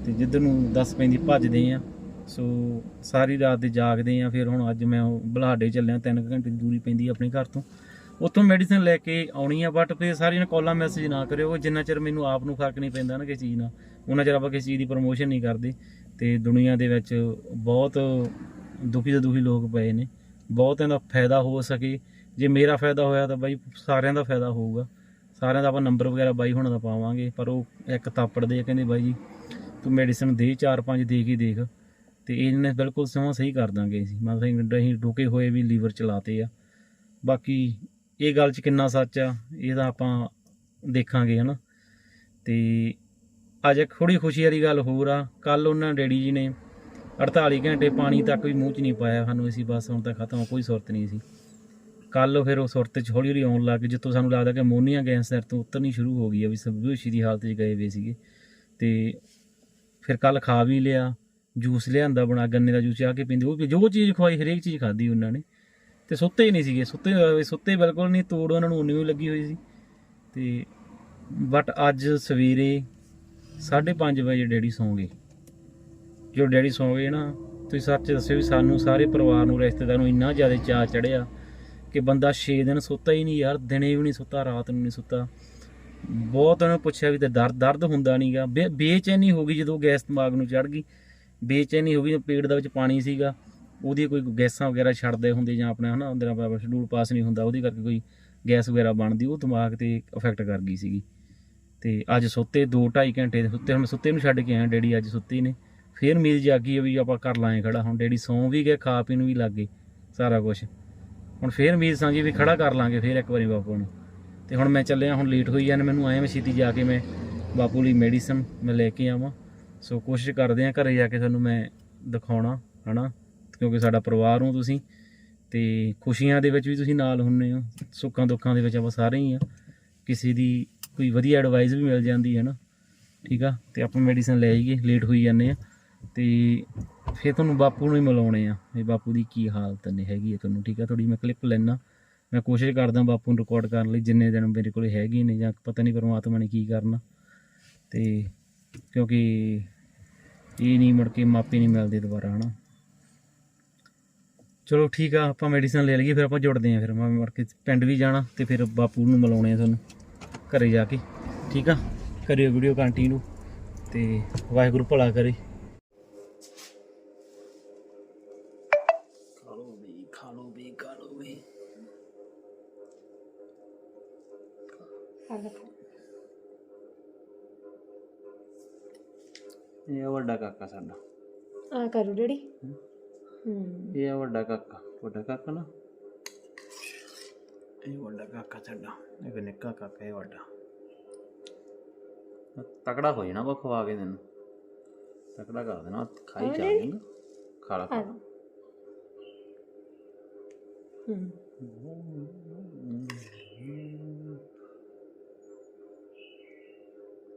ਤੇ ਜਿੱਧਰ ਨੂੰ ਦੱਸ ਪੈਂਦੀ ਭੱਜਦੇ ਆ। ਸੋ ਸਾਰੀ ਰਾਤ ਦੇ ਜਾਗਦੇ ਆ, ਫਿਰ ਹੁਣ ਅੱਜ ਮੈਂ ਉਹ ਬੁਲਾਡੇ ਚੱਲਿਆ 3 ਘੰਟੇ ਦੀ ਦੂਰੀ ਪੈਂਦੀ ਆਪਣੇ ਘਰ ਤੋਂ। ਉੱਥੋਂ ਮੈਡੀਸਨ ਲੈ ਕੇ ਆਉਣੀ ਆ ਬਟ ਫਿਰ ਸਾਰੀਆਂ ਕਾਲਾਂ ਮੈਸੇਜ ਨਾ ਕਰਿਓ ਜਿੰਨਾ ਚਿਰ ਮੈਨੂੰ ਆਪ ਨੂੰ ਫ਼ਰਕ ਨਹੀਂ ਪੈਂਦਾ ਨਾ ਕਿਸੇ ਚੀਜ਼ ਨਾਲ, ਉਹਨਾਂ ਚਿਰ ਆਪਾਂ ਕਿਸੇ ਚੀਜ਼ ਦੀ ਪ੍ਰੋਮੋਸ਼ਨ ਨਹੀਂ ਕਰਦੇ। ਤੇ ਦੁਨੀਆ ਦੇ ਵਿੱਚ ਬਹੁਤ ਦੁਖੀ ਤੋਂ ਦੁਖੀ ਲੋਕ ਪਏ ਨੇ। ਬਹੁਤਿਆਂ ਦਾ ਫਾਇਦਾ ਹੋ ਸਕੇ। ਜੇ ਮੇਰਾ ਫਾਇਦਾ ਹੋਇਆ ਤਾਂ ਬਾਈ ਸਾਰਿਆਂ ਦਾ ਫਾਇਦਾ ਹੋਊਗਾ। ਸਾਰਿਆਂ ਦਾ ਆਪਾਂ ਨੰਬਰ ਵਗੈਰਾ ਬਾਈ ਹੁਣਾਂ ਦਾ ਪਾਵਾਂਗੇ, ਪਰ ਉਹ ਇੱਕ ਤਾਪੜ ਦੇ ਕਹਿੰਦੇ ਬਾਈ ਜੀ, ਤੂੰ ਮੈਡੀਸਨ ਦੇ 4-5 ਦੇ ਕੇ ਦੇਖ। ਤੇ ਇਹਨੇ ਬਿਲਕੁਲ ਸਮਾਂ ਸਹੀ ਕਰ ਦਾਂਗੇ ਅਸੀਂ। ਮਤਲਬ ਅਸੀਂ ਡੁਕੇ ਹੋਏ ਵੀ ਲੀਵਰ ਚਲਾਤੇ ਆ। ਬਾਕੀ ਇਹ ਗੱਲ 'ਚ ਕਿੰਨਾ ਸੱਚ ਆ, ਇਹ ਤਾਂ ਆਪਾਂ ਦੇਖਾਂਗੇ, ਹਨਾ। ਤੇ ਅੱਜ ਇੱਕ ਥੋੜੀ ਖੁਸ਼ੀ ਵਾਲੀ ਗੱਲ ਹੋਰ ਆ ਕੱਲ ਉਹਨਾਂ ਡੈਡੀ ਜੀ ਨੇ 48 ਘੰਟੇ ਪਾਣੀ ਤੱਕ ਵੀ ਮੂੰਹ 'ਚ ਨਹੀਂ ਪਾਇਆ ਸਾਨੂੰ, ਅਸੀਂ ਬਸ ਹੁਣ ਤਾਂ ਖਤਮ ਕੋਈ ਸੁਰਤ ਨਹੀਂ ਸੀ। ਕੱਲ ਫਿਰ ਉਹ ਸੁਰਤ 'ਚ ਹੌਲੀ ਹੌਲੀ ਆਉਣ ਲੱਗ ਗਈ ਜਿੱਥੋਂ ਸਾਨੂੰ ਲੱਗਦਾ ਕਿ ਅਮੋਨੀਆ ਗੈਸ ਸਿਰ ਤੋਂ ਉਤਰਨੀ ਸ਼ੁਰੂ ਹੋ ਗਈ ਆ ਵੀ ਸਭ ਬੇਹੋਸ਼ੀ ਦੀ ਹਾਲਤ 'ਚ ਗਏ ਵੇ ਸੀਗੇ। ਤੇ ਫਿਰ ਕੱਲ ਖਾ ਵੀ ਲਿਆ, ਜੂਸ ਲਿਆਂਦਾ ਬਣਾ, ਗੰਨੇ ਦਾ ਜੂਸ ਚਾਹ ਕੇ ਪੀਂਦੇ, ਉਹ ਜੋ ਚੀਜ਼ ਖਵਾਈ, ਹਰੇਕ ਚੀਜ਼ ਖਾਧੀ ਉਹਨਾਂ ਨੇ। ਤੇ ਸੁੱਤੇ ਹੀ ਨਹੀਂ ਸੀਗੇ, ਸੁੱਤੇ ਹੋਏ- ਸੁੱਤੇ ਬਿਲਕੁਲ ਨਹੀਂ, ਤੋੜ ਉਹਨਾਂ ਨੂੰ ਉਨੀ ਹੀ ਲੱਗੀ ਹੋਈ ਸੀ। ਤੇ ਬਟ ਅੱਜ ਸਵੇਰੇ 5:30 ਵਜੇ ਡੈਡੀ ਸੌਂ ਗਏ। ਜੋ ਡੈਡੀ ਸੌਂ ਗਏ ਨਾ, ਤੁਸੀਂ ਸੱਚ ਦੱਸਿਓ ਵੀ ਸਾਨੂੰ ਸਾਰੇ ਪਰਿਵਾਰ ਨੂੰ, ਰਿਸ਼ਤੇਦਾਰ ਨੂੰ ਇੰਨਾ ਜ਼ਿਆਦਾ ਚਾਅ ਚੜਿਆ ਕਿ ਬੰਦਾ 6 ਦਿਨ ਸੁੱਤਾ ਹੀ ਨਹੀਂ ਯਾਰ, ਦਿਨੇ ਵੀ ਨਹੀਂ ਸੁੱਤਾ, ਰਾਤ ਨੂੰ ਨਹੀਂ ਸੁੱਤਾ। ਬਹੁਤ ਉਹਨੇ ਪੁੱਛਿਆ ਵੀ ਤੇ ਦਰਦ ਦਰਦ ਹੁੰਦਾ ਨਹੀਂਗਾ ਬੇਚੈਨੀ ਹੋ ਗਈ ਜਦੋਂ ਗੈਸ ਦਿਮਾਗ ਨੂੰ ਚੜ ਗਈ। ਬੇਚੈਨੀ ਹੋ ਗਈ ਪੇਟ ਦੇ ਵਿੱਚ ਪਾਣੀ ਸੀਗਾ। ਉਹਦੀ ਕੋਈ ਗੈਸਾਂ ਵਗੈਰਾ ਛੱਡਦੇ ਹੁੰਦੇ ਜਾਂ ਆਪਣਾ ਹਨਾ, ਉਹਦੇ ਨਾਲ ਸ਼ਡਿਊਲ ਪਾਸ ਨਹੀਂ ਹੁੰਦਾ, ਉਹਦੀ ਕਰਕੇ ਕੋਈ ਗੈਸ ਵਗੈਰਾ ਬਣਦੀ, ਉਹ ਦਿਮਾਗ ਤੇ ਇਫੈਕਟ ਕਰ ਗਈ ਸੀਗੀ। ਤੇ ਅੱਜ ਸੁੱਤੇ 2 2.5 ਘੰਟੇ ਦੇ ਸੁੱਤੇ ਹੁਣ ਸੁੱਤੇ ਨੂੰ ਛੱਡ ਕੇ ਆਇਆ ਡੈਡੀ ਅੱਜ ਸੁੱਤੇ ਨੇ। ਫੇਰ ਉਮੀਦ ਜਾਗੀ ਆ ਵੀ ਆਪਾਂ ਕਰ ਲਾਂਗੇ ਖੜਾ ਹੁਣ। ਡੈਡੀ ਸੌਂ ਵੀ ਗਏ, ਖਾ ਪੀਣ ਵੀ ਲੱਗ ਗਏ, ਸਾਰਾ ਕੁਝ ਹੁਣ ਫੇਰ ਉਮੀਦ ਸਾਂਝੀ ਵੀ ਖੜਾ ਕਰ ਲਾਂਗੇ ਫੇਰ ਇੱਕ ਵਾਰੀ ਬਾਪੂ ਨੂੰ। ਤੇ ਹੁਣ ਮੈਂ ਚੱਲਿਆ, ਹੁਣ ਲੇਟ ਹੋਈ ਜਾਣ ਮੈਨੂੰ ਆਇਆ ਮੈਂ ਛੇਤੀ ਜਾ ਕੇ ਮੈਂ ਬਾਪੂ ਲਈ ਮੈਡੀਸਨ ਮੈਂ ਲੈ ਕੇ ਆਵਾਂ। ਸੋ ਕੋਸ਼ਿਸ਼ ਕਰਦੇ ਆ ਘਰੇ ਜਾ ਕੇ ਤੁਹਾਨੂੰ ਮੈਂ ਦਿਖਾਉਣਾ, ਹਨਾ? ਕਿਉਂਕਿ ਸਾਡਾ ਪਰਿਵਾਰ ਹੋ ਤੁਸੀਂ। ਤੇ ਖੁਸ਼ੀਆਂ ਦੇ ਵਿੱਚ ਵੀ ਤੁਸੀਂ ਨਾਲ ਹੁੰਨੇ ਹੋ, ਸੁੱਖਾਂ ਦੁੱਖਾਂ ਦੇ ਵਿੱਚ ਆਪਾਂ ਸਾਰੇ ਹੀ ਆ। ਕਿਸੇ ਦੀ ਕੋਈ ਵਧੀਆ ਐਡਵਾਈਸ ਵੀ ਮਿਲ ਜਾਂਦੀ ਹੈ ਨਾ। ਠੀਕ ਆ? ਤੇ ਆਪਾਂ ਮੈਡੀਸਨ ਲੈ ਜਾਈਏ ਲੇਟ ਹੋਈ ਜਾਂਦੇ ਆ। ਤੇ ਫਿਰ ਤੁਹਾਨੂੰ ਬਾਪੂ ਨੂੰ ਹੀ ਮਿਲਾਉਣੇ ਆ ਇਹ ਬਾਪੂ ਦੀ ਕੀ ਹਾਲਤ ਨੇ, ਹੈਗੀ ਹੈ ਤੁਹਾਨੂੰ, ਠੀਕ ਆ? ਥੋੜੀ ਮੈਂ ਕਲਿੱਪ ਲੈਣਾ ਮੈਂ ਕੋਸ਼ਿਸ਼ ਕਰਦਾ ਬਾਪੂ ਨੂੰ ਰਿਕਾਰਡ ਕਰਨ ਲਈ, ਜਿੰਨੇ ਦਿਨ ਮੇਰੇ ਕੋਲ ਹੈਗੇ ਨੇ ਜਾਂ ਪਤਾ ਨਹੀਂ ਪਰਮਾਤਮਾ ਨੇ ਕੀ ਕਰਨਾ। ਤੇ ਕਿਉਂਕਿ ਇਹ ਨਹੀਂ ਮੁੜ ਕੇ ਮਾਪੇ ਨਹੀਂ ਮਿਲਦੇ ਦੁਬਾਰਾ, ਹਨਾ? ਚਲੋ ਠੀਕ ਆ, ਆਪਾਂ ਮੈਡੀਸਨ ਲੈ ਲਈਏ, ਫਿਰ ਆਪਾਂ ਜੁੜਦੇ ਆ ਫਿਰ। ਮੈਂ ਮੁੜ ਕੇ ਪਿੰਡ ਵੀ ਜਾਣਾ ਤੇ ਫਿਰ ਬਾਪੂ ਨੂੰ ਮਿਲਾਉਣੇ ਆ ਤੁਹਾਨੂੰ, ਘਰੇ ਜਾ ਕੇ। ਠੀਕ ਆ? ਕਰਿਓ ਵੀਡੀਓ ਕੰਟੀਨਿਊ ਤੇ ਵਾਹਿਗੁਰੂ ਭਲਾ ਕਰੇ ਖਾ ਲਓ ਵੀ ਖਾ ਲਓ ਵੀ ਖਾ ਲਓ ਵੀ ਇਹ ਆ ਵੱਡਾ ਕਾਕਾ ਸਾਡਾ। ਆ ਕਰੂ ਡੈਡੀ। ਹੂੰ। ਇਹ ਆ ਵੱਡਾ ਕਾਕਾ। ਵੱਡਾ ਕਾਕਾ ਨਾ। ਇਹ ਵੱਡਾ ਕਾਕਾ ਸਾਡਾ। ਇਹ ਵੀ ਨਿੱਕਾ ਕਾਕਾ ਇਹ ਵੱਡਾ। ਤਕੜਾ ਹੋ ਜਾਣਾ ਖਵਾ ਕੇ ਤੈਨੂੰ। ਤਕੜਾ ਕਰ ਦੇਣਾ ਖਾਈ ਜਾ ਜੀ। ਲੇਗਾ ਖਾ ਲਾ ਆ ਖਾ। ਜਾ। ਹੂੰ।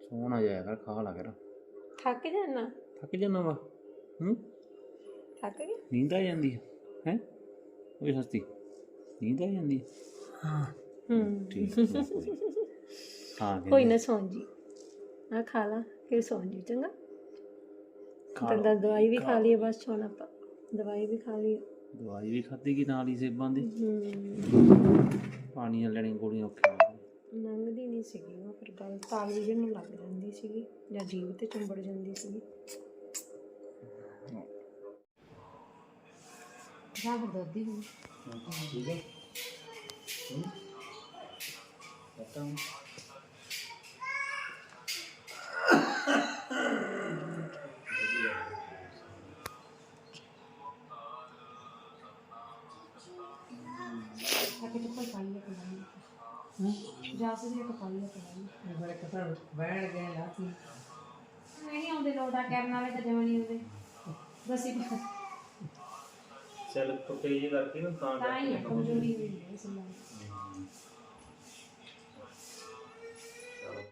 ਸੋਣਾ ਜਾਇਆ ਕਰ ਖਾ ਲਾ ਕਰ ਥੱਕ ਜਾਣਾ ਥੱਕ ਜਾਂਦਾ ਵਾ। ਹੂੰ? ਥੱਕ ਗਿਆ ਨੀਂਦ ਆ ਜਾਂਦੀ ਹੈ ਹੈ? ਓਏ ਹਸਤੀ ਨੀਂਦ ਆ ਜਾਂਦੀ ਹੈ ਹਾਂ। ਹੂੰ। ਠੀਕ ਹੈ, ਕੋਈ ਹਾਂ ਕੋਈ ਨਾ ਸੌਂ ਜੀ। ਆ ਖਾ ਲਾ ਫਿਰ ਸੌਂ ਜੀ ਚੰਗਾ? ਖਾ ਤਾਂ ਦਵਾਈ ਵੀ ਖਾ ਲਈ ਬਸ ਹੁਣ ਆਪਾਂ ਦਵਾਈ ਵੀ ਖਾ ਲਈ ਦਵਾਈ ਵੀ ਖਾਧੀ ਕਿ ਨਾਲ ਹੀ ਸੇਬਾਂ ਦੀ? ਹੂੰ। ਪਾਣੀਆਂ ਲੈਣੀਆਂ ਗੋਲੀਆਂ ਔਖੀਆਂ ਲੰਘਦੀ ਨਹੀਂ ਸੀਗੀ। ਗੱਲ ਤਾਲ ਵੀ ਜਿਹਨੂੰ ਲੱਗ ਜਾਂਦੀ ਸੀਗੀ ਜਾਂ ਜੀਵ ਤੇ ਚੰਬੜ ਜਾਂਦੀ ਸੀਗੀ। ਜਾ ਫਿਰ ਦੋਦੀ ਹੁਣ। ਠੀਕ ਹੈ। ਪਤਾ ਜਾਸ ਦੀ ਕਪਾਈ ਆ ਪੜਾਈ ਬੜੇ ਕਸਰ ਬੈਠ ਗਏ ਲਾਤੀ ਨਹੀਂ ਆਉਂਦੇ ਲੋਟਾ ਕਰਨ ਵਾਲੇ ਤਾਂ ਜਮਾ ਨਹੀਂ ਆਉਂਦੇ। ਦਸੀ ਚੱਲ ਪੁੱਟੇ ਜੀ ਕਰਕੇ ਨਾ ਤਾਂ ਤਾਂ ਹੀ ਆ ਕਮਜ਼ੋਰੀ ਹੋਈ ਹੈ ਇਸ ਨਾਲ